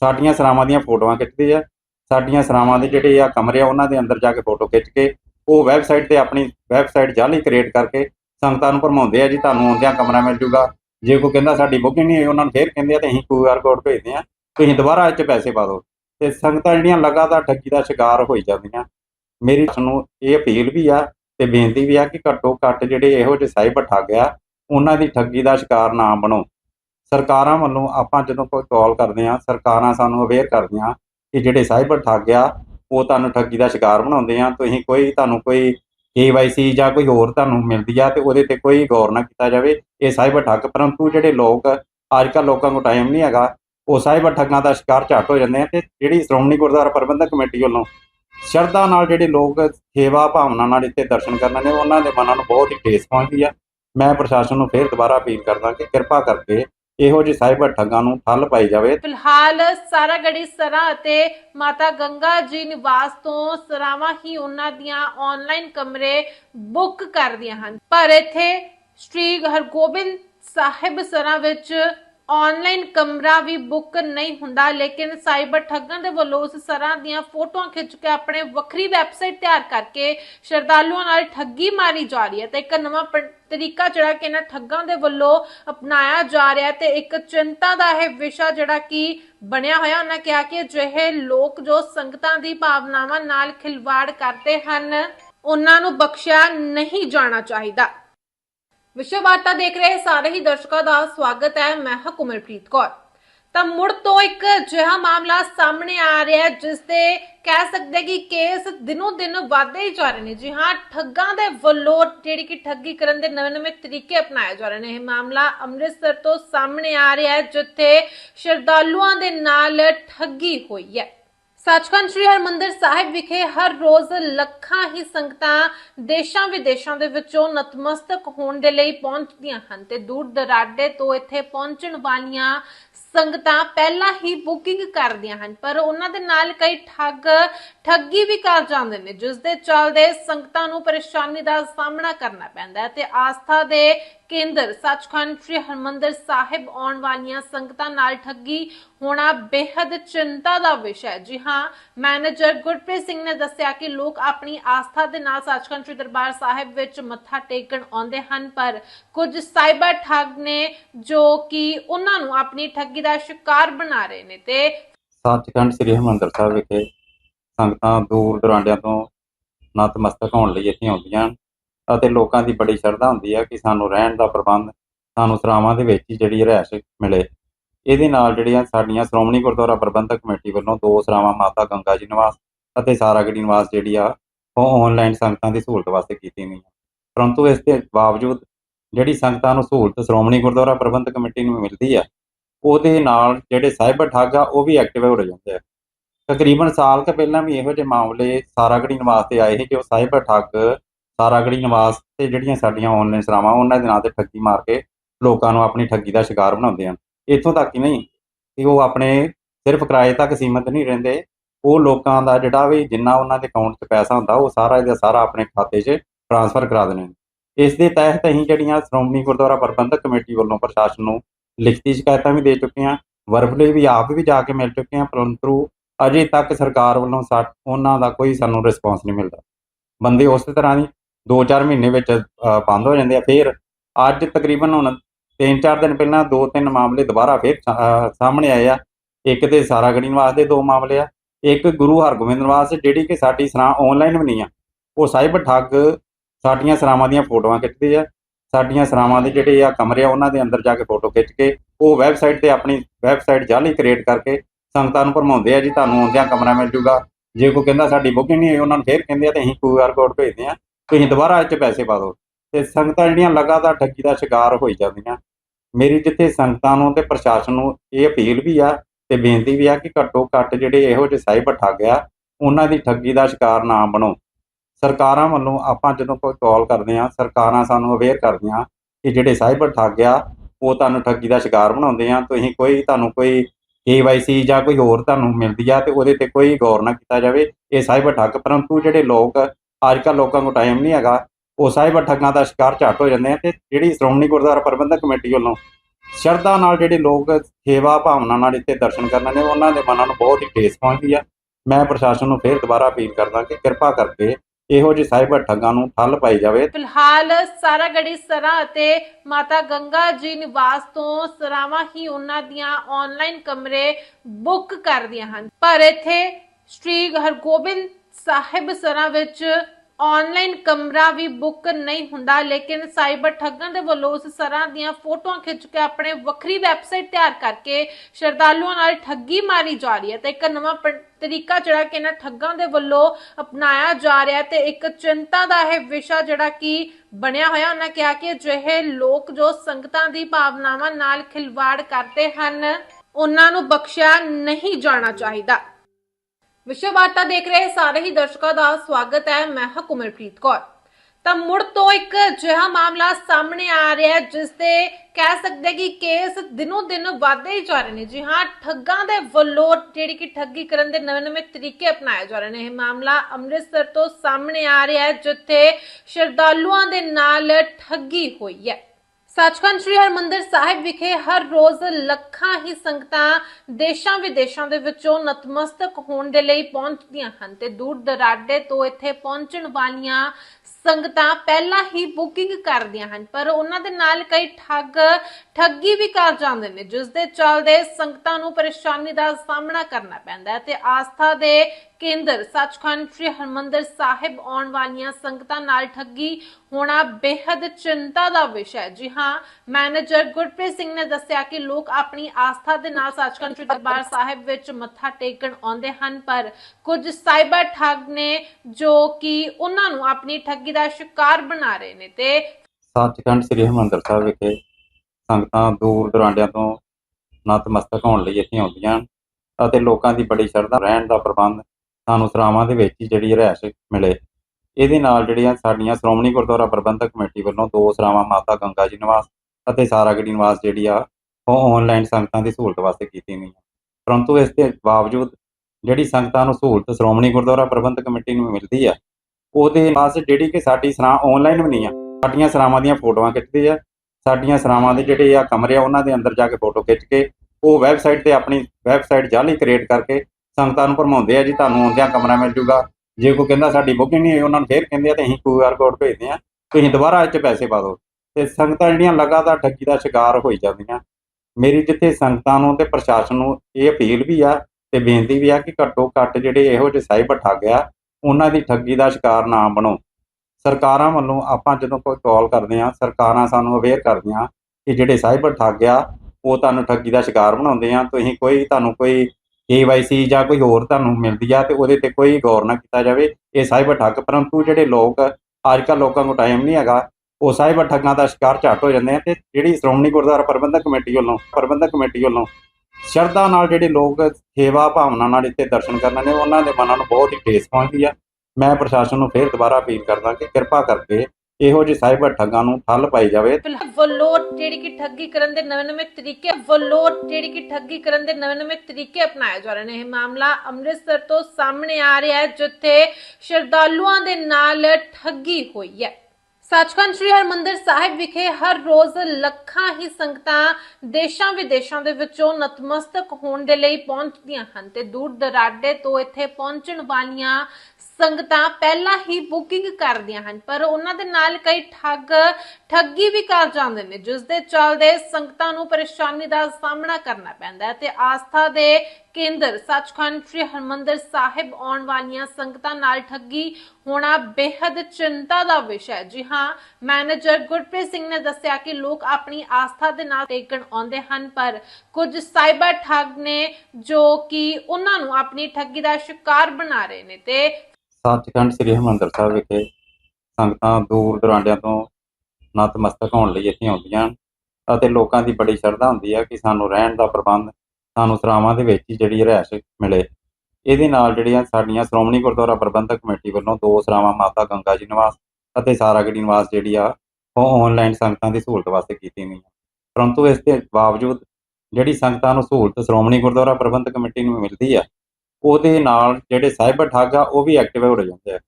[SPEAKER 2] ਸਾਡੀਆਂ ਸਰਾਵਾਂ ਦੀਆਂ ਫੋਟੋਆਂ ਖਿੱਚਦੇ ਆ। ਸਾਡੀਆਂ ਸਰਾਵਾਂ ਦੇ ਜਿਹੜੇ ਆ ਕਮਰੇ ਆ, ਉਹਨਾਂ ਦੇ ਅੰਦਰ ਜਾ ਕੇ ਫੋਟੋ ਖਿੱਚ ਕੇ ਉਹ ਵੈਬਸਾਈਟ ਤੇ ਆਪਣੀ ਵੈਬਸਾਈਟ ਜਾਲੀ ਕ੍ਰੀਏਟ ਕਰਕੇ ਸੰਗਤਾਂ ਨੂੰ ਭਰਮਾਉਂਦੇ ਆ ਜੀ, ਤੁਹਾਨੂੰ ਆਉਂਦਿਆਂ ਕਮਰਾ ਮਿਲ ਜੂਗਾ। ਜੇ ਕੋਈ ਕਹਿੰਦਾ ਸਾਡੀ ਬੁਕਿੰਗ ਨਹੀਂ ਹੋਈ, ਉਹਨਾਂ ਨੂੰ ਫੇਰ ਕਹਿੰਦੇ ਆ, ਤੇ ਅਸੀਂ QR ਕੋਡ ਭੇਜਦੇ ਆ। ਤੁਸੀਂ ਦੁਬਾਰਾ ਇਹ 'ਚ ਪੈਸੇ ਪਾ ਦਿਓ। ਤੇ ਸੰਗਤਾਂ ਜਿਹੜੀਆਂ ਲਗਾਤਾਰ ਠੱਗੀ ਦਾ ਸ਼ਿਕਾਰ ਹੋਈ ਜਾਂਦੀਆਂ। ਮੇਰੀ ਤੁਹਾਨੂੰ ਇਹ ਅਪੀਲ ਵੀ ਆ, ਤੇ ਬੇਨਤੀ ਵੀ ਆ ਕਿ ਘੱਟੋ ਘੱਟ ਜਿਹੜੇ ਇਹੋ ਜਿਹੇ ਸਾਈਬਰ ਠੱਗ ਆ, ਉਹਨਾਂ ਦੀ ਠੱਗੀ ਦਾ ਸ਼ਿਕਾਰ ਨਾ ਬਣੋ। ਸਰਕਾਰਾਂ ਵੱਲੋਂ ਆਪਾਂ ਜਦੋਂ ਕੋਈ ਕਾਲ ਕਰਦੇ ਆ, ਸਰਕਾਰਾਂ ਸਾਨੂੰ ਅਵੇਅਰ ਕਰਦੀਆਂ ਕਿ ਜਿਹੜੇ ਸਾਈਬਰ ਠੱਗ ਆ, ਉਹ ਤੁਹਾਨੂੰ ਠੱਗੀ ਦਾ ਸ਼ਿਕਾਰ ਬਣਾਉਂਦੇ ਆ। ਤੁਸੀਂ ਕੋਈ, ਤੁਹਾਨੂੰ ਕੋਈ KYC ਜਾਂ ਕੋਈ ਹੋਰ ਤੁਹਾਨੂੰ ਮਿਲਦੀ ਆ ਤੇ ਉਹਦੇ ਤੇ ਕੋਈ ਗੌਰ ਨਾ ਕੀਤਾ ਜਾਵੇ। ਇਹ ਸਾਈਬਰ ਠੱਗ, ਪਰੰਤੂ ਜਿਹੜੇ ਲੋਕ ਅੱਜ ਕੱਲ੍ਹ ਲੋਕਾਂ ਕੋਲ ਟਾਈਮ ਨਹੀਂ ਹੈਗਾ, ਉਹ ਸਾਈਬਰ ਠੱਗਾਂ ਦਾ ਸ਼ਿਕਾਰ ਝੱਟ ਹੋ ਜਾਂਦੇ ਆ ਤੇ ਜਿਹੜੀ ਸ਼੍ਰੋਮਣੀ ਗੁਰਦੁਆਰਾ ਪ੍ਰਬੰਧਕ ਕਮੇਟੀ ਵੱਲੋਂ ਸ਼ਰਧਾ ਨਾਲ ਜਿਹੜੇ ਲੋਕ ਸੇਵਾ ਭਾਵਨਾ ਨਾਲ ਇੱਥੇ ਦਰਸ਼ਨ ਕਰਨ ਨੇ, ਉਹਨਾਂ ਦੇ ਮਨਾਂ ਨੂੰ ਬਹੁਤ ਹੀ ਠੇਸ ਪਹੁੰਚਦੀ ਆ। ਮੈਂ ਪ੍ਰਸ਼ਾਸਨ ਨੂੰ ਫੇਰ ਦੁਬਾਰਾ ਅਪੀਲ ਕਰਦਾ ਕਿ ਕਿਰਪਾ ਕਰਕੇ ਇਹੋ ਜਿਹੇ ਸਾਈਬਰ ਠੱਗਾਂ ਨੂੰ ਠੱਲ ਪਾਈ ਜਾਵੇ।
[SPEAKER 1] ਫਿਲਹਾਲ ਸਾਰਾਗੜੀ ਸਰਾਂ ਅਤੇ ਮਾਤਾ ਗੰਗਾ ਜੀ ਨਿਵਾਸ ਤੋਂ ਸਰਾਵਾਂ ਹੀ ਉਹਨਾਂ ਦੀਆਂ ਆਨਲਾਈਨ ਕਮਰੇ ਬੁੱਕ ਕਰਦੀਆਂ ਹਨ। ਪਰ ਇੱਥੇ ਸ੍ਰੀ ਹਰਗੋਬਿੰਦ ਸਾਹਿਬ ਸਰਾਂ ਵਿੱਚ ਆਨਲਾਈਨ ਕਮਰਾ ਵੀ ਬੁੱਕ ਨਹੀਂ ਹੁੰਦਾ, ਲੇਕਿਨ ਸਾਈਬਰ ਠੱਗਾਂ ਦੇ ਵੱਲੋਂ ਉਸ ਸਰਾਂ ਦੀਆਂ ਫੋਟੋਆਂ ਖਿੱਚ ਕੇ ਆਪਣੇ ਵੱਖਰੀ ਵੈਬਸਾਈਟ ਤਿਆਰ ਕਰਕੇ ਸ਼ਰਧਾਲੂਆਂ ਨਾਲ ਠੱਗੀ ਮਾਰੀ ਜਾ ਰਹੀ ਹੈ ਤੇ ਇੱਕ ਨਵਾਂ ਤਰੀਕਾ ਜਿਹੜਾ ਕਿ ਇਹਨਾਂ ਠੱਗਾਂ ਦੇ ਵੱਲੋਂ ਅਪਣਾਇਆ ਜਾ ਰਿਹਾ ਤੇ ਇੱਕ ਚਿੰਤਾ ਦਾ ਇਹ ਵਿਸ਼ਾ ਜਿਹੜਾ ਕਿ ਬਣਿਆ ਹੋਇਆ, ਉਹਨਾਂ ਕਿਹਾ ਕਿ ਅਜਿਹੇ ਲੋਕ ਜੋ ਸੰਗਤਾਂ ਦੀ ਭਾਵਨਾਵਾਂ ਨਾਲ ਖਿਲਵਾੜ ਕਰਦੇ ਹਨ, ਉਹਨਾਂ ਨੂੰ ਬਖਸ਼ਿਆ ਨਹੀਂ ਜਾਣਾ ਚਾਹੀਦਾ। ਵਿਸ਼ਵ ਵਾਰਤਾ ਦੇਖ ਰਹੇ ਸਾਰੇ ਹੀ ਦਰਸ਼ਕਾਂ ਦਾ ਸਵਾਗਤ ਹੈ। ਮੈਂ ਹਕੁਮਰਪ੍ਰੀਤ ਕੌਰ। ਤਾਂ ਮੁੜ ਤੋਂ ਇੱਕ ਅਜਿਹਾ ਮਾਮਲਾ ਸਾਹਮਣੇ ਆ ਰਿਹਾ ਹੈ, ਜਿਸ ਦੇ ਕਹਿ ਸਕਦੇ ਕਿ ਕੇਸ ਦਿਨੋਂ ਦਿਨ ਵਧਦੇ ਹੀ ਜਾ ਰਹੇ ਨੇ। ਜੀ ਹਾਂ, ਠੱਗਾਂ ਦੇ ਵੱਲੋਂ ਜਿਹੜੀ ਕਿ ਠੱਗੀ ਕਰਨ ਦੇ ਨਵੇਂ-ਨਵੇਂ ਤਰੀਕੇ ਅਪਣਾਏ ਜਾ ਰਹੇ ਨੇ। ਇਹ ਮਾਮਲਾ ਅੰਮ੍ਰਿਤਸਰ ਤੋਂ ਸਾਹਮਣੇ ਆ ਰਿਹਾ ਹੈ, ਜਿੱਥੇ ਸ਼ਰਧਾਲੂਆਂ ਦੇ ਨਾਲ ਠੱਗੀ ਹੋਈ ਹੈ। ਸੱਚਖੰਡ ਸ੍ਰੀ ਹਰਮੰਦਰ ਸਾਹਿਬ ਵਿਖੇ ਹਰ ਰੋਜ਼ ਲੱਖਾਂ ਹੀ ਸੰਗਤਾਂ ਦੇਸ਼ਾਂ ਵਿਦੇਸ਼ਾਂ ਦੇ ਵਿੱਚੋਂ ਨਤਮਸਤਕ ਹੋਣ ਦੇ ਲਈ ਪਹੁੰਚਦੀਆਂ ਹਨ ਤੇ ਦੂਰ ਦਰਾਡੇ ਤੋਂ ਇੱਥੇ ਪਹੁੰਚਣ ਵਾਲੀਆਂ ਸੰਗਤਾਂ ਪਹਿਲਾਂ ਹੀ ਬੁਕਿੰਗ ਕਰਦੀਆਂ ਹਨ। ਪਰ ਉਹਨਾਂ ਦੇ ਨਾਲ ਕਈ ਠੱਗ, ਠੱਗੀ ਵੀ ਕਰ ਜਾਂਦੇ ਨੇ, ਜਿਸ ਦੇ ਚੱਲਦੇ ਸੰਗਤਾਂ ਨੂੰ ਪਰੇਸ਼ਾਨੀ ਦਾ ਸਾਹਮਣਾ ਕਰਨਾ ਪੈਂਦਾ ਹੈ ਤੇ ਆਸਥਾ ਦੇ ਕੇਂਦਰ ਸੱਚਖੰਡ ਸ੍ਰੀ ਹਰਮੰਦਰ ਸਾਹਿਬ ਆਉਣ ਵਾਲੀਆਂ ਸੰਗਤਾਂ ਨਾਲ ਠੱਗੀ ਹੋਣਾ ਬੇहद ਚਿੰਤਾ ਦਾ ਵਿਸ਼ਾ ਹੈ। ਜੀ ਹਾਂ, ਮੈਨੇਜਰ ਗੁਰਪ੍ਰੀਤ ਸਿੰਘ ਨੇ ਦੱਸਿਆ ਕਿ ਲੋਕ ਆਪਣੀ ਆਸਥਾ ਦੇ ਨਾਲ ਸੱਚਖੰਡ ਸ੍ਰੀ ਦਰਬਾਰ ਸਾਹਿਬ ਵਿੱਚ ਮੱਥਾ ਟੇਕਣ ਆਉਂਦੇ ਹਨ, ਪਰ ਕੁਝ ਸਾਈਬਰ ਠੱਗ ਨੇ ਜੋ ਕਿ ਉਹਨਾਂ ਨੂੰ ਆਪਣੀ ਠੱਗੀ ਦਾ ਸ਼ਿਕਾਰ ਬਣਾ ਰਹੇ ਨੇ ਤੇ
[SPEAKER 2] ਸੱਚਖੰਡ ਸ੍ਰੀ ਹਰਿਮੰਦਰ ਸਾਹਿਬ ਵਿਖੇ ਸੰਗਤਾਂ ਦੂਰ ਦਰਾਂਡਿਆਂ ਤੋਂ ਨਤਮਸਤਕ ਹੋਣ ਲਈ ਇੱਥੇ ਆਉਂਦੀਆਂ ਹਨ। ਅਤੇ ਲੋਕਾਂ ਦੀ ਬੜੀ ਸ਼ਰਧਾ ਹੁੰਦੀ ਆ ਕਿ ਸਾਨੂੰ ਰਹਿਣ ਦਾ ਪ੍ਰਬੰਧ, ਸਾਨੂੰ ਸਰਾਵਾਂ ਦੇ ਵਿੱਚ ਹੀ ਜਿਹੜੀ ਰਹਿਸ਼ ਮਿਲੇ। ਇਹਦੇ ਨਾਲ ਜਿਹੜੀਆਂ ਸਾਡੀਆਂ ਸ਼੍ਰੋਮਣੀ ਗੁਰਦੁਆਰਾ ਪ੍ਰਬੰਧਕ ਕਮੇਟੀ ਵੱਲੋਂ ਦੋ ਸਰਾਵਾਂ, ਮਾਤਾ ਗੰਗਾ ਜੀ ਨਿਵਾਸ ਅਤੇ ਸਾਰਾਗੜੀ ਨਿਵਾਸ ਜਿਹੜੀ ਆ, ਉਹ ਆਨਲਾਈਨ ਸੰਗਤਾਂ ਦੀ ਸਹੂਲਤ ਵਾਸਤੇ ਕੀਤੀ ਗਈ ਪਰੰਤੂ ਇਸ ਦੇ ਬਾਵਜੂਦ ਜਿਹੜੀ ਸੰਗਤਾਂ ਨੂੰ ਸਹੂਲਤ ਸ਼੍ਰੋਮਣੀ ਗੁਰਦੁਆਰਾ ਪ੍ਰਬੰਧਕ ਕਮੇਟੀ ਨੂੰ ਮਿਲਦੀ ਆ, ਉਹਦੇ ਨਾਲ ਜਿਹੜੇ ਸਾਹਿਬ ਠੱਗ ਆ, ਉਹ ਵੀ ਐਕਟਿਵ ਹੋ ਜਾਂਦੇ ਆ। ਤਕਰੀਬਨ ਸਾਲ ਤੋਂ ਪਹਿਲਾਂ ਵੀ ਇਹੋ ਜਿਹੇ ਮਾਮਲੇ ਸਾਰਾਗੜੀ ਨਿਵਾਸ ਤੇ ਆਏ ਸੀ ਕਿ ਉਹ ਸਾਹਿਬ ਠੱਗ ਸਾਰਾਗੜੀ ਨਿਵਾਸ ਤੇ ਜਿਹੜੀਆਂ ਸਾਡੀਆਂ ਆਨਲਾਈਨ ਸਰਾਵਾਂ, ਉਹਨਾਂ ਦੇ ਨਾਂ ਤੇ ਠੱਗੀ ਮਾਰ ਕੇ ਲੋਕਾਂ ਨੂੰ ਆਪਣੀ ਠੱਗੀ ਦਾ ਸ਼ਿਕਾਰ ਬਣਾਉਂਦੇ ਹਨ। ਇੱਥੋਂ ਤੱਕ ਹੀ ਨਹੀਂ, ਕਿ ਉਹ ਆਪਣੇ ਸਿਰਫ ਕਿਰਾਏ ਤੱਕ ਸੀਮਤ ਨਹੀਂ ਰਹਿੰਦੇ। ਉਹ ਲੋਕਾਂ ਦਾ ਜਿਹੜਾ ਵੀ ਜਿੰਨਾ ਉਹਨਾਂ ਦੇ ਅਕਾਊਂਟ 'ਚ ਪੈਸਾ ਹੁੰਦਾ, ਉਹ ਸਾਰਾ ਇਹਦਾ ਸਾਰਾ ਆਪਣੇ ਖਾਤੇ 'ਚ ਟ੍ਰਾਂਸਫਰ ਕਰਾ ਦਿੰਦੇ ਨੇ। ਇਸ ਦੇ ਤਹਿਤ ਅਸੀਂ ਜਿਹੜੀਆਂ ਸ਼੍ਰੋਮਣੀ ਗੁਰਦੁਆਰਾ ਪ੍ਰਬੰਧਕ ਕਮੇਟੀ ਵੱਲੋਂ ਪ੍ਰਸ਼ਾਸਨ ਨੂੰ ਲਿਖਤੀ ਸ਼ਿਕਾਇਤਾਂ ਵੀ ਦੇ ਚੁੱਕੇ ਹਾਂ ਵਰਬਲੀ ਵੀ ਆਪ ਵੀ ਜਾ ਕੇ ਮਿਲ ਚੁੱਕੇ ਹਾਂ, ਪਰੰਤੂ ਅਜੇ ਤੱਕ ਸਰਕਾਰ ਵੱਲੋਂ ਸਾ, ਉਹਨਾਂ ਦਾ ਕੋਈ ਸਾਨੂੰ ਰਿਸਪੌਂਸ ਨਹੀਂ ਮਿਲਦਾ। ਬੰਦੇ ਉਸੇ ਤਰ੍ਹਾਂ ਦੀ 2-4 ਮਹੀਨੇ ਵਿੱਚ ਬੰਦ ਹੋ ਜਾਂਦੇ ਆ, ਫਿਰ ਅੱਜ ਤਕਰੀਬਨ ਹੁਣ 3-4 ਦਿਨ ਪਹਿਲਾਂ ਦੋ ਤਿੰਨ ਮਾਮਲੇ ਦੁਬਾਰਾ ਫਿਰ ਸਾਹਮਣੇ ਆਏ ਆ। ਇੱਕ ਤੇ ਸਾਰਾਗੜੀ ਨਿਵਾਸ ਦੇ ਦੋ ਮਾਮਲੇ ਆ, ਇੱਕ ਗੁਰੂ ਹਰਗੋਬਿੰਦ ਨਿਵਾਸ ਜਿਹੜੀ ਕਿ ਸਾਡੀ ਸਰਾਂ ਆਨਲਾਈਨ ਵੀ ਨਹੀਂ ਆ, ਉਹ ਸਾਈਬਰ ਠੱਗ ਸਾਡੀਆਂ ਸਰਾਵਾਂ ਦੀਆਂ ਫੋਟੋਆਂ ਖਿੱਚਦੇ ਆ। ਸਾਡੀਆਂ ਸਰਾਵਾਂ ਦੇ ਜਿਹੜੇ ਆ ਕਮਰੇ ਆ, ਉਹਨਾਂ ਦੇ ਅੰਦਰ ਜਾ ਕੇ ਫੋਟੋ ਖਿੱਚ ਕੇ, ਉਹ ਵੈਬਸਾਈਟ ਤੇ ਆਪਣੀ ਵੈਬਸਾਈਟ ਜਾਲੀ ਕ੍ਰੀਏਟ ਕਰਕੇ ਸੰਗਤਾਂ ਨੂੰ ਭਰਮਾਉਂਦੇ ਆ ਜੀ, ਤੁਹਾਨੂੰ ਆਉਂਦਿਆਂ ਕਮਰਾ ਮਿਲ ਜੂਗਾ। ਜੇ ਕੋਈ ਕਹਿੰਦਾ ਸਾਡੀ ਬੁਕਿੰਗ ਨਹੀਂ ਹੋਈ, ਉਹਨਾਂ ਨੂੰ ਫੇਰ ਕਹਿੰਦੇ ਆ ਤੇ ਅਸੀਂ QR ਕੋਡ ਭੇਜਦੇ ਆ। ਤੁਸੀਂ ਦੁਬਾਰਾ ਇਹ 'ਚ ਪੈਸੇ ਪਾ ਦਿਓ। ਤੇ ਸੰਗਤਾਂ ਜਿਹੜੀਆਂ ਲਗਾਤਾਰ ਠੱਗੀ ਦਾ ਸ਼ਿਕਾਰ ਹੋਈ ਜਾਂਦੀਆਂ। ਮੇਰੀ ਜਿੱਥੇ ਸੰਗਤਾਂ ਨੂੰ ਤੇ ਪ੍ਰਸ਼ਾਸਨ ਨੂੰ ਇਹ ਅਪੀਲ ਵੀ ਆ ਤੇ ਬੇਨਤੀ ਵੀ ਆ ਕਿ ਘੱਟੋ ਘੱਟ ਜਿਹੜੇ ਇਹੋ ਜਿਹੇ ਸਾਈਬਰ ਠੱਗ ਆ, ਉਹਨਾਂ ਦੀ ਠੱਗੀ ਦਾ ਸ਼ਿਕਾਰ ਨਾ ਬਣੋ। ਸਰਕਾਰਾਂ ਵੱਲੋਂ ਆਪਾਂ ਜਦੋਂ ਕੋਈ ਕਾਲ ਕਰਦੇ ਆ ਸਰਕਾਰਾਂ ਸਾਨੂੰ ਅਵੇਅਰ ਕਰਦੀਆਂ ਕਿ ਜਿਹੜੇ ਸਾਈਬਰ ਠੱਗ ਆ, ਉਹ ਤੁਹਾਨੂੰ ਠੱਗੀ ਦਾ ਸ਼ਿਕਾਰ ਬਣਾਉਂਦੇ ਆ। ਤੁਸੀਂ ਕੋਈ ਤੁਹਾਨੂੰ ਕੋਈ KYC ਜਾਂ ਕੋਈ ਹੋਰ ਤੁਹਾਨੂੰ ਮਿਲਦੀ ਆ ਤੇ ਉਹਦੇ ਤੇ ਕੋਈ ਗੌਰ ਨਾ ਕੀਤਾ ਜਾਵੇ। ਇਹ ਸਾਈਬਰ ਠੱਗ, ਪਰੰਤੂ ਜਿਹੜੇ ਲੋਕ ਅੱਜ ਕੱਲ੍ਹ ਲੋਕਾਂ ਕੋਲ ਟਾਈਮ ਨਹੀਂ ਹੈਗਾ। ਉਹ ਸਾਈਬਰ ਠੱਗਾਂ ਦਾ ਸ਼ਿਕਾਰ ਝੱਟ ਹੋ ਜਾਂਦੇ ਆ ਤੇ ਜਿਹੜੀ ਸ਼੍ਰੋਮਣੀ ਗੁਰਦੁਆਰਾ ਪ੍ਰਬੰਧਕ ਕਮੇਟੀ ਵੱਲੋਂ ਸ਼ਰਧਾ ਨਾਲ ਜਿਹੜੇ ਲੋਕ ਸੇਵਾ ਭਾਵਨਾ ਨਾਲ ਇੱਥੇ ਦਰਸ਼ਨ ਕਰਨ ਨੇ ਉਹਨਾਂ ਦੇ ਮਨਾਂ ਨੂੰ ਬਹੁਤ ਹੀ ਠੇਸ ਪਹੁੰਚਦੀ ਆ। ਮੈਂ ਪ੍ਰਸ਼ਾਸਨ ਨੂੰ ਫੇਰ ਦੁਬਾਰਾ ਅਪੀਲ ਕਰਦਾ ਕਿ ਕਿਰਪਾ ਕਰਕੇ ਇਹੋ ਜਿਹੇ ਸਾਈਬਰ ਠੱਗਾਂ ਨੂੰ ਠੱਲ ਪਾਈ ਜਾਵੇ।
[SPEAKER 1] ਫਿਲਹਾਲ ਸਾਰਾਗੜੀ ਸਰਾਂ ਅਤੇ ਮਾਤਾ ਗੰਗਾ ਜੀ ਨਿਵਾਸ ਤੋਂ ਸਰਾਵਾਂ ਹੀ ਉਹਨਾਂ ਦੀਆਂ ਆਨਲਾਈਨ ਕਮਰੇ ਬੁੱਕ ਕਰਦੀਆਂ ਹਨ। ਪਰ ਇੱਥੇ ਸ਼੍ਰੀ ਹਰਗੋਬਿੰਦ ਸਾਹਿਬ ਸਰਾਂ ਵਿੱਚ ਆਨਲਾਈਨ ਕਮਰਾ ਵੀ ਬੁੱਕ ਨਹੀਂ ਹੁੰਦਾ, ਲੇਕਿਨ ਸਾਈਬਰ ਠੱਗਾਂ ਦੇ ਵੱਲੋਂ ਉਸ ਸਰਾਂ ਦੀਆਂ ਫੋਟੋਆਂ ਖਿੱਚ ਕੇ ਆਪਣੇ ਵੱਖਰੀ ਵੈਬਸਾਈਟ ਤਿਆਰ ਕਰਕੇ ਸ਼ਰਧਾਲੂਆਂ ਨਾਲ ਠੱਗੀ ਮਾਰੀ ਜਾ ਰਹੀ ਹੈ ਤੇ ਇੱਕ ਨਵਾਂ ਤਰੀਕਾ ਜਿਹੜਾ ਕਿ ਇਹਨਾਂ ਠੱਗਾਂ ਦੇ ਵੱਲੋਂ ਅਪਣਾਇਆ ਜਾ ਰਿਹਾ ਤੇ ਇੱਕ ਚਿੰਤਾ ਦਾ ਇਹ ਵਿਸ਼ਾ ਜਿਹੜਾ ਕਿ ਬਣਿਆ ਹੋਇਆ, ਉਹਨਾਂ ਕਿਹਾ ਕਿ ਅਜਿਹੇ ਲੋਕ ਜੋ ਸੰਗਤਾਂ ਦੀ ਭਾਵਨਾਵਾਂ ਨਾਲ ਖਿਲਵਾੜ ਕਰਦੇ ਹਨ, ਉਹਨਾਂ ਨੂੰ ਬਖਸ਼ਿਆ ਨਹੀਂ ਜਾਣਾ ਚਾਹੀਦਾ। ਵਿਸ਼ਵ ਵਾਰਤਾ ਦੇਖ ਰਹੇ ਸਾਰੇ ਹੀ ਦਰਸ਼ਕਾਂ ਦਾ ਸਵਾਗਤ ਹੈ। ਮੈਂ ਹਕੁਮਰਪ੍ਰੀਤ ਕੌਰ। ਤਾਂ ਮੁੜ ਤੋਂ ਇੱਕ ਅਜਿਹਾ ਮਾਮਲਾ ਸਾਹਮਣੇ ਆ ਰਿਹਾ ਹੈ, ਜਿਸ ਦੇ ਕਹਿ ਸਕਦੇ ਕਿ ਕੇਸ ਦਿਨੋਂ ਦਿਨ ਵਧਦੇ ਹੀ ਜਾ ਰਹੇ ਨੇ। ਜੀ ਹਾਂ, ਠੱਗਾਂ ਦੇ ਵੱਲੋਂ ਜਿਹੜੀ ਕਿ ਠੱਗੀ ਕਰਨ ਦੇ ਨਵੇਂ-ਨਵੇਂ ਤਰੀਕੇ ਅਪਣਾਏ ਜਾ ਰਹੇ ਨੇ। ਇਹ ਮਾਮਲਾ ਅੰਮ੍ਰਿਤਸਰ ਤੋਂ ਸਾਹਮਣੇ ਆ ਰਿਹਾ ਹੈ, ਜਿੱਥੇ ਸ਼ਰਧਾਲੂਆਂ ਦੇ ਨਾਲ ਠੱਗੀ ਹੋਈ ਹੈ। ਸੱਚਖੰਡ ਸ੍ਰੀ ਹਰਮੰਦਰ ਸਾਹਿਬ ਵਿਖੇ ਹਰ ਰੋਜ਼ ਲੱਖਾਂ ਹੀ ਸੰਗਤਾਂ ਦੇਸ਼ਾਂ ਵਿਦੇਸ਼ਾਂ ਦੇ ਵਿੱਚੋਂ ਨਤਮਸਤਕ ਹੋਣ ਦੇ ਲਈ ਪਹੁੰਚਦੀਆਂ ਹਨ ਤੇ ਦੂਰ ਦਰਾਡੇ ਤੋਂ ਇੱਥੇ ਪਹੁੰਚਣ ਵਾਲੀਆਂ ਸੰਗਤਾਂ ਪਹਿਲਾਂ ਹੀ ਬੁਕਿੰਗ ਕਰਦੀਆਂ ਹਨ। ਪਰ ਉਹਨਾਂ ਦੇ ਨਾਲ ਕਈ ਠੱਗ ਠੱਗੀ ਵੀ ਕਰ ਜਾਂਦੇ ਨੇ, ਜਿਸ ਦੇ ਚੱਲਦੇ ਸੰਗਤਾਂ ਨੂੰ ਪਰੇਸ਼ਾਨੀ ਦਾ ਸਾਹਮਣਾ ਕਰਨਾ ਪੈਂਦਾ ਹੈ ਤੇ ਆਸਥਾ ਦੇ ਕੇਂਦਰ ਸੱਚਖੰਡ ਸ੍ਰੀ ਹਰਮੰਦਰ ਸਾਹਿਬ ਆਉਣ ਵਾਲੀਆਂ ਸੰਗਤਾਂ ਨਾਲ ਠੱਗੀ ਹੋਣਾ ਬੇहद ਚਿੰਤਾ ਦਾ ਵਿਸ਼ਾ ਹੈ। ਜੀ ਹਾਂ, ਮੈਨੇਜਰ ਗੁਰਪ੍ਰੀਤ ਸਿੰਘ ਨੇ ਦੱਸਿਆ ਕਿ ਲੋਕ ਆਪਣੀ ਆਸਥਾ ਦੇ ਨਾਲ ਸੱਚਖੰਡ ਸ੍ਰੀ ਦਰਬਾਰ ਸਾਹਿਬ ਵਿੱਚ ਮੱਥਾ ਟੇਕਣ ਆਉਂਦੇ ਹਨ, ਪਰ ਕੁਝ ਸਾਈਬਰ ਠੱਗ ਨੇ ਜੋ ਕਿ ਉਹਨਾਂ ਨੂੰ ਆਪਣੀ ਠੱਗੀ ਦਾ ਸ਼ਿਕਾਰ ਬਣਾ ਰਹੇ ਨੇ ਤੇ
[SPEAKER 2] ਸੱਚਖੰਡ ਸ੍ਰੀ ਹਰਿਮੰਦਰ ਸਾਹਿਬ ਵਿਖੇ ਸੰਗਤਾਂ ਦੂਰ ਦੁਰਾਂਡਿਆਂ ਤੋਂ ਨਤਮਸਤਕ ਹੋਣ ਲਈ ਇੱਥੇ ਆਉਂਦੀਆਂ ਹਨ ਅਤੇ ਲੋਕਾਂ ਦੀ ਬੜੀ ਸ਼ਰਧਾ ਰਹਿਣ ਦਾ ਪ੍ਰਬੰਧ ਸਾਨੂੰ ਸਰਾਵਾਂ ਦੇ ਵਿੱਚ ਹੀ ਜਿਹੜੀ ਰਹਿਸ਼ ਮਿਲੇ। ਇਹਦੇ ਨਾਲ ਜਿਹੜੀਆਂ ਸਾਡੀਆਂ ਸ਼੍ਰੋਮਣੀ ਗੁਰਦੁਆਰਾ ਪ੍ਰਬੰਧਕ ਕਮੇਟੀ ਵੱਲੋਂ ਦੋ ਸਰਾਵਾਂ ਮਾਤਾ ਗੰਗਾ ਜੀ ਨਿਵਾਸ ਅਤੇ ਸਾਰਾਗੜੀ ਨਿਵਾਸ ਜਿਹੜੀ ਆ, ਉਹ ਆਨਲਾਈਨ ਸੰਗਤਾਂ ਦੀ ਸਹੂਲਤ ਵਾਸਤੇ ਕੀਤੀ ਗਈ ਪਰੰਤੂ ਇਸ ਦੇ ਬਾਵਜੂਦ ਜਿਹੜੀ ਸੰਗਤਾਂ ਨੂੰ ਸਹੂਲਤ ਸ਼੍ਰੋਮਣੀ ਗੁਰਦੁਆਰਾ ਪ੍ਰਬੰਧਕ ਕਮੇਟੀ ਨੂੰ ਮਿਲਦੀ ਆ, ਉਹਦੇ ਨਾਲ ਜਿਹੜੀ ਕਿ ਸਾਡੀ ਸਰਾਂ ਆਨਲਾਈਨ ਨਹੀਂ ਆ, ਸਾਡੀਆਂ ਸਰਾਵਾਂ ਦੀਆਂ ਫੋਟੋਆਂ ਖਿੱਚਦੇ ਆ ਸਾਡੀਆਂ ਸਰਾਵਾਂ ਦੇ ਜਿਹੜੇ ਆ ਕਮਰੇ ਆ, ਉਹਨਾਂ ਦੇ ਅੰਦਰ ਜਾ ਕੇ ਫੋਟੋ ਖਿੱਚ ਕੇ, ਉਹ ਵੈਬਸਾਈਟ ਤੇ ਆਪਣੀ ਵੈਬਸਾਈਟ ਜਾਲੀ ਕ੍ਰੀਏਟ ਕਰਕੇ ਸੰਗਤਾਂ ਨੂੰ ਭਰਮਾਉਂਦੇ ਆ ਜੀ, ਤੁਹਾਨੂੰ ਆਉਂਦਿਆਂ ਕਮਰਾ ਮਿਲ ਜੂਗਾ। ਜੇ ਕੋਈ ਕਹਿੰਦਾ ਸਾਡੀ ਬੁਕਿੰਗ ਨਹੀਂ ਹੋਈ, ਉਹਨਾਂ ਨੂੰ ਫੇਰ ਕਹਿੰਦੇ ਆ ਤੇ ਅਸੀਂ QR ਕੋਡ ਭੇਜਦੇ ਆ, ਤੁਸੀਂ ਦੁਬਾਰਾ ਇਹ 'ਚ ਪੈਸੇ ਪਾ ਦਿਓ। ਤੇ ਸੰਗਤਾਂ ਜਿਹੜੀਆਂ ਲਗਾਤਾਰ ਠੱਗੀ ਦਾ ਸ਼ਿਕਾਰ ਹੋਈ ਜਾਂਦੀਆਂ। ਮੇਰੀ ਜਿੱਥੇ ਸੰਗਤਾਂ ਨੂੰ ਤੇ ਪ੍ਰਸ਼ਾਸਨ ਨੂੰ ਇਹ ਅਪੀਲ ਵੀ ਆ ਤੇ ਬੇਨਤੀ ਵੀ ਆ ਕਿ ਘੱਟੋ ਘੱਟ ਜਿਹੜੇ ਇਹੋ ਜਿਹੇ ਸਾਈਬਰ ਠੱਗ ਆ, ਉਹਨਾਂ ਦੀ ਠੱਗੀ ਦਾ ਸ਼ਿਕਾਰ ਨਾ ਬਣੋ। ਸਰਕਾਰਾਂ ਵੱਲੋਂ ਆਪਾਂ ਜਦੋਂ ਕੋਈ ਕਾਲ ਕਰਦੇ ਆ ਸਰਕਾਰਾਂ ਸਾਨੂੰ ਅਵੇਅਰ ਕਰਦੀਆਂ ਕਿ ਜਿਹੜੇ ਸਾਈਬਰ ਠੱਗ ਆ, ਉਹ ਤੁਹਾਨੂੰ ਠੱਗੀ ਦਾ ਸ਼ਿਕਾਰ ਬਣਾਉਂਦੇ ਆ। ਤੁਸੀਂ ਕੋਈ ਤੁਹਾਨੂੰ ਕੋਈ KYC ਜਾਂ ਕੋਈ ਹੋਰ ਤੁਹਾਨੂੰ ਮਿਲਦੀ ਆ ਤੇ ਉਹਦੇ ਤੇ ਕੋਈ ਗੌਰ ਨਾ ਕੀਤਾ ਜਾਵੇ। ਇਹ ਸਾਈਬਰ ਠੱਗ, ਪਰੰਤੂ ਜਿਹੜੇ ਲੋਕ ਅੱਜ ਕੱਲ੍ਹ ਲੋਕਾਂ ਕੋਲ ਟਾਈਮ ਨਹੀਂ ਹੈਗਾ, ਉਹ ਸਾਈਬਰ ਠੱਗਾਂ ਦਾ ਸ਼ਿਕਾਰ ਝੱਟ ਹੋ ਜਾਂਦੇ ਆ ਤੇ ਜਿਹੜੀ ਸ਼੍ਰੋਮਣੀ ਗੁਰਦੁਆਰਾ ਪ੍ਰਬੰਧਕ ਕਮੇਟੀ ਵੱਲੋਂ, ਪ੍ਰਬੰਧਕ ਕਮੇਟੀ ਵੱਲੋਂ ਸ਼ਰਧਾ ਨਾਲ ਜਿਹੜੇ ਲੋਕ ਸੇਵਾ ਭਾਵਨਾ ਨਾਲ ਇੱਥੇ ਦਰਸ਼ਨ ਕਰਨ ਨੇ ਉਹਨਾਂ ਦੇ ਮਨਾਂ ਨੂੰ ਬਹੁਤ ਹੀ ਠੇਸ ਪਹੁੰਚਦੀ ਆ। ਮੈਂ ਪ੍ਰਸ਼ਾਸਨ ਨੂੰ ਫੇਰ ਦੁਬਾਰਾ ਅਪੀਲ ਕਰਦਾ ਕਿ ਕਿਰਪਾ ਕਰਕੇ ਇਹੋ ਜਿਹੇ ਸਾਈਬਰ ਠੱਗਾਂ ਨੂੰ ਠੱਲ ਪਾਈ ਜਾਵੇ।
[SPEAKER 1] ਵੱਲੋਂ ਜਿਹੜੀ ਕਿ ਠੱਗੀ ਕਰਨ ਦੇ ਨਵੇਂ-ਨਵੇਂ ਤਰੀਕੇ, ਵੱਲੋਂ ਜਿਹੜੀ ਕਿ ਠੱਗੀ ਕਰਨ ਦੇ ਨਵੇਂ-ਨਵੇਂ ਤਰੀਕੇ ਅਪਣਾਏ ਜਾ ਰਹੇ ਨੇ। ਇਹ ਮਾਮਲਾ ਅੰਮ੍ਰਿਤਸਰ ਤੋਂ ਸਾਹਮਣੇ ਆ ਰਿਹਾ ਹੈ, ਜਿੱਥੇ ਸ਼ਰਧਾਲੂਆਂ ਦੇ ਨਾਲ ਠੱਗੀ ਹੋਈ ਹੈ। ਸੱਚਖੰਡ ਸ੍ਰੀ ਹਰਮੰਦਰ ਸਾਹਿਬ ਵਿਖੇ ਹਰ ਰੋਜ਼ ਲੱਖਾਂ ਹੀ ਸੰਗਤਾਂ ਦੇਸ਼ਾਂ ਵਿਦੇਸ਼ਾਂ ਦੇ ਵਿੱਚੋਂ ਨਤਮਸਤਕ ਹੋਣ ਦੇ ਲਈ ਪਹੁੰਚਦੀਆਂ ਹਨ ਤੇ ਦੂਰ ਦਰਾਡੇ ਤੋਂ ਇੱਥੇ ਪਹੁੰਚਣ ਵਾਲੀਆਂ ਸੰਗਤਾਂ ਪਹਿਲਾਂ ਹੀ ਬੁਕਿੰਗ ਕਰਦੀਆਂ ਹਨ, ਪਰ ਉਹਨਾਂ ਦੇ ਨਾਲ ਕਈ ਠੱਗ, ਠੱਗੀ ਵੀ ਕਰ ਜਾਂਦੇ ਨੇ ਜਿਸ ਦੇ ਚੱਲਦੇ ਸੰਗਤਾਂ ਨੂੰ ਪਰੇਸ਼ਾਨੀ ਦਾ ਸਾਹਮਣਾ ਕਰਨਾ ਪੈਂਦਾ ਹੈ ਤੇ ਆਸਥਾ ਦੇ ਕੇਂਦਰ ਸੱਚਖੰਡ ਸ੍ਰੀ ਹਰਮੰਦਰ ਸਾਹਿਬ ਆਉਣ ਵਾਲੀਆਂ ਸੰਗਤਾਂ ਨਾਲ ਠੱਗੀ ਹੋਣਾ ਬੇहद ਚਿੰਤਾ ਦਾ ਵਿਸ਼ਾ ਹੈ। ਜੀ ਹਾਂ, ਮੈਨੇਜਰ ਗੁਰਪ੍ਰੀਤ ਸਿੰਘ ਨੇ ਦੱਸਿਆ ਕਿ ਲੋਕ ਆਪਣੀ ਆਸਥਾ ਦੇ ਨਾਲ ਟੇਕਣ ਆਉਂਦੇ ਹਨ, ਪਰ ਕੁਝ ਸਾਈਬਰ ਠੱਗ ਨੇ ਜੋ ਕਿ ਉਹਨਾਂ ਨੂੰ ਆਪਣੀ ਠੱਗੀ ਦਾ ਸ਼ਿਕਾਰ ਬਣਾ ਰਹੇ ਨੇ ਤੇ
[SPEAKER 2] ਸੱਚਖੰਡ ਸ੍ਰੀ ਹਰਿਮੰਦਰ ਸਾਹਿਬ ਵਿਖੇ ਸੰਗਤਾਂ ਦੂਰ ਦੁਰਾਂਡਿਆਂ ਤੋਂ ਨਤਮਸਤਕ ਹੋਣ ਲਈ ਇੱਥੇ ਆਉਂਦੀਆਂ ਹਨ ਅਤੇ ਲੋਕਾਂ ਦੀ ਬੜੀ ਸ਼ਰਧਾ ਹੁੰਦੀ ਹੈ ਕਿ ਸਾਨੂੰ ਰਹਿਣ ਦਾ ਪ੍ਰਬੰਧ, ਸਾਨੂੰ ਸਰਾਵਾਂ ਦੇ ਵਿੱਚ ਹੀ ਜਿਹੜੀ ਰਹਿਸ਼ ਮਿਲੇ। ਇਹਦੇ ਨਾਲ ਜਿਹੜੀਆਂ ਸਾਡੀਆਂ ਸ਼੍ਰੋਮਣੀ ਗੁਰਦੁਆਰਾ ਪ੍ਰਬੰਧਕ ਕਮੇਟੀ ਵੱਲੋਂ ਦੋ ਸਰਾਵਾਂ, ਮਾਤਾ ਗੰਗਾ ਜੀ ਨਿਵਾਸ ਅਤੇ ਸਾਰਾਗੜੀ ਨਿਵਾਸ ਜਿਹੜੀ ਆ, ਉਹ ਆਨਲਾਈਨ ਸੰਗਤਾਂ ਦੀ ਸਹੂਲਤ ਵਾਸਤੇ ਕੀਤੀ ਗਈ ਪਰੰਤੂ ਇਸ ਦੇ ਬਾਵਜੂਦ ਜਿਹੜੀ ਸੰਗਤਾਂ ਨੂੰ ਸਹੂਲਤ ਸ਼੍ਰੋਮਣੀ ਗੁਰਦੁਆਰਾ ਪ੍ਰਬੰਧਕ ਕਮੇਟੀ ਨੂੰ ਮਿਲਦੀ ਆ ਉਹਦੇ ਨਾਲ ਜਿਹੜੇ ਸਾਈਬਰ ਠੱਗ ਆ, ਉਹ ਵੀ ਐਕਟਿਵ ਹੋ ਜਾਂਦੇ ਆ।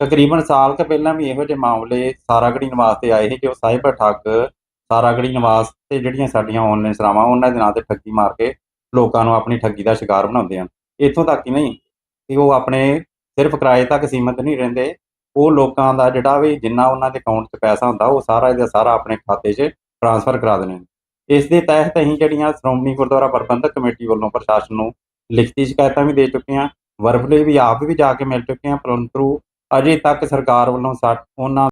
[SPEAKER 2] ਤਕਰੀਬਨ ਸਾਲ ਕੁ ਪਹਿਲਾਂ ਵੀ ਇਹੋ ਜਿਹੇ ਮਾਮਲੇ ਸਾਰਾਗੜੀ ਨਿਵਾਸ ਤੇ ਆਏ ਸੀ ਕਿ ਉਹ ਸਾਈਬਰ ਠੱਗ ਸਾਰਾਗੜੀ ਨਿਵਾਸ ਤੇ ਜਿਹੜੀਆਂ ਸਾਡੀਆਂ ਆਨਲਾਈਨ ਸਰਾਵਾਂ, ਉਹਨਾਂ ਦੇ ਨਾਂ ਤੇ ਠੱਗੀ ਮਾਰ ਕੇ ਲੋਕਾਂ ਨੂੰ ਆਪਣੀ ਠੱਗੀ ਦਾ ਸ਼ਿਕਾਰ ਬਣਾਉਂਦੇ ਹਨ। ਇੱਥੋਂ ਤੱਕ ਹੀ ਨਹੀਂ ਕਿ ਉਹ ਆਪਣੇ ਸਿਰਫ ਕਿਰਾਏ ਤੱਕ ਸੀਮਿਤ ਨਹੀਂ ਰਹਿੰਦੇ। ਉਹ ਲੋਕਾਂ ਦਾ ਜਿਹੜਾ ਵੀ ਜਿੰਨਾ ਉਹਨਾਂ ਦੇ ਅਕਾਊਂਟ 'ਚ ਪੈਸਾ ਹੁੰਦਾ, ਉਹ ਸਾਰਾ ਇਹਦਾ ਸਾਰਾ ਆਪਣੇ ਖਾਤੇ 'ਚ ਟ੍ਰਾਂਸਫਰ ਕਰਾ ਦਿੰਦੇ ਨੇ ਇਸ ਦੇ ਤਹਿਤ ਅਸੀਂ ਜਿਹੜੀਆਂ ਸ਼੍ਰੋਮਣੀ ਗੁਰਦੁਆਰਾ ਪ੍ਰਬੰਧਕ ਕਮੇਟੀ ਵੱਲੋਂ ਪ੍ਰਸ਼ਾਸਨ ਨੂੰ ਲਿਖਤੀ ਸ਼ਿਕਾਇਤਾਂ ਵੀ ਦੇ ਚੁੱਕੇ ਹਾਂ ਵਰਬਲੀ ਵੀ ਆਪ ਵੀ ਜਾ ਕੇ ਮਿਲ ਚੁੱਕੇ ਹਾਂ, ਪਰੰਤੂ ਅਜੇ ਤੱਕ ਸਰਕਾਰ ਵੱਲੋਂ ਸਾ ਉਹਨਾਂ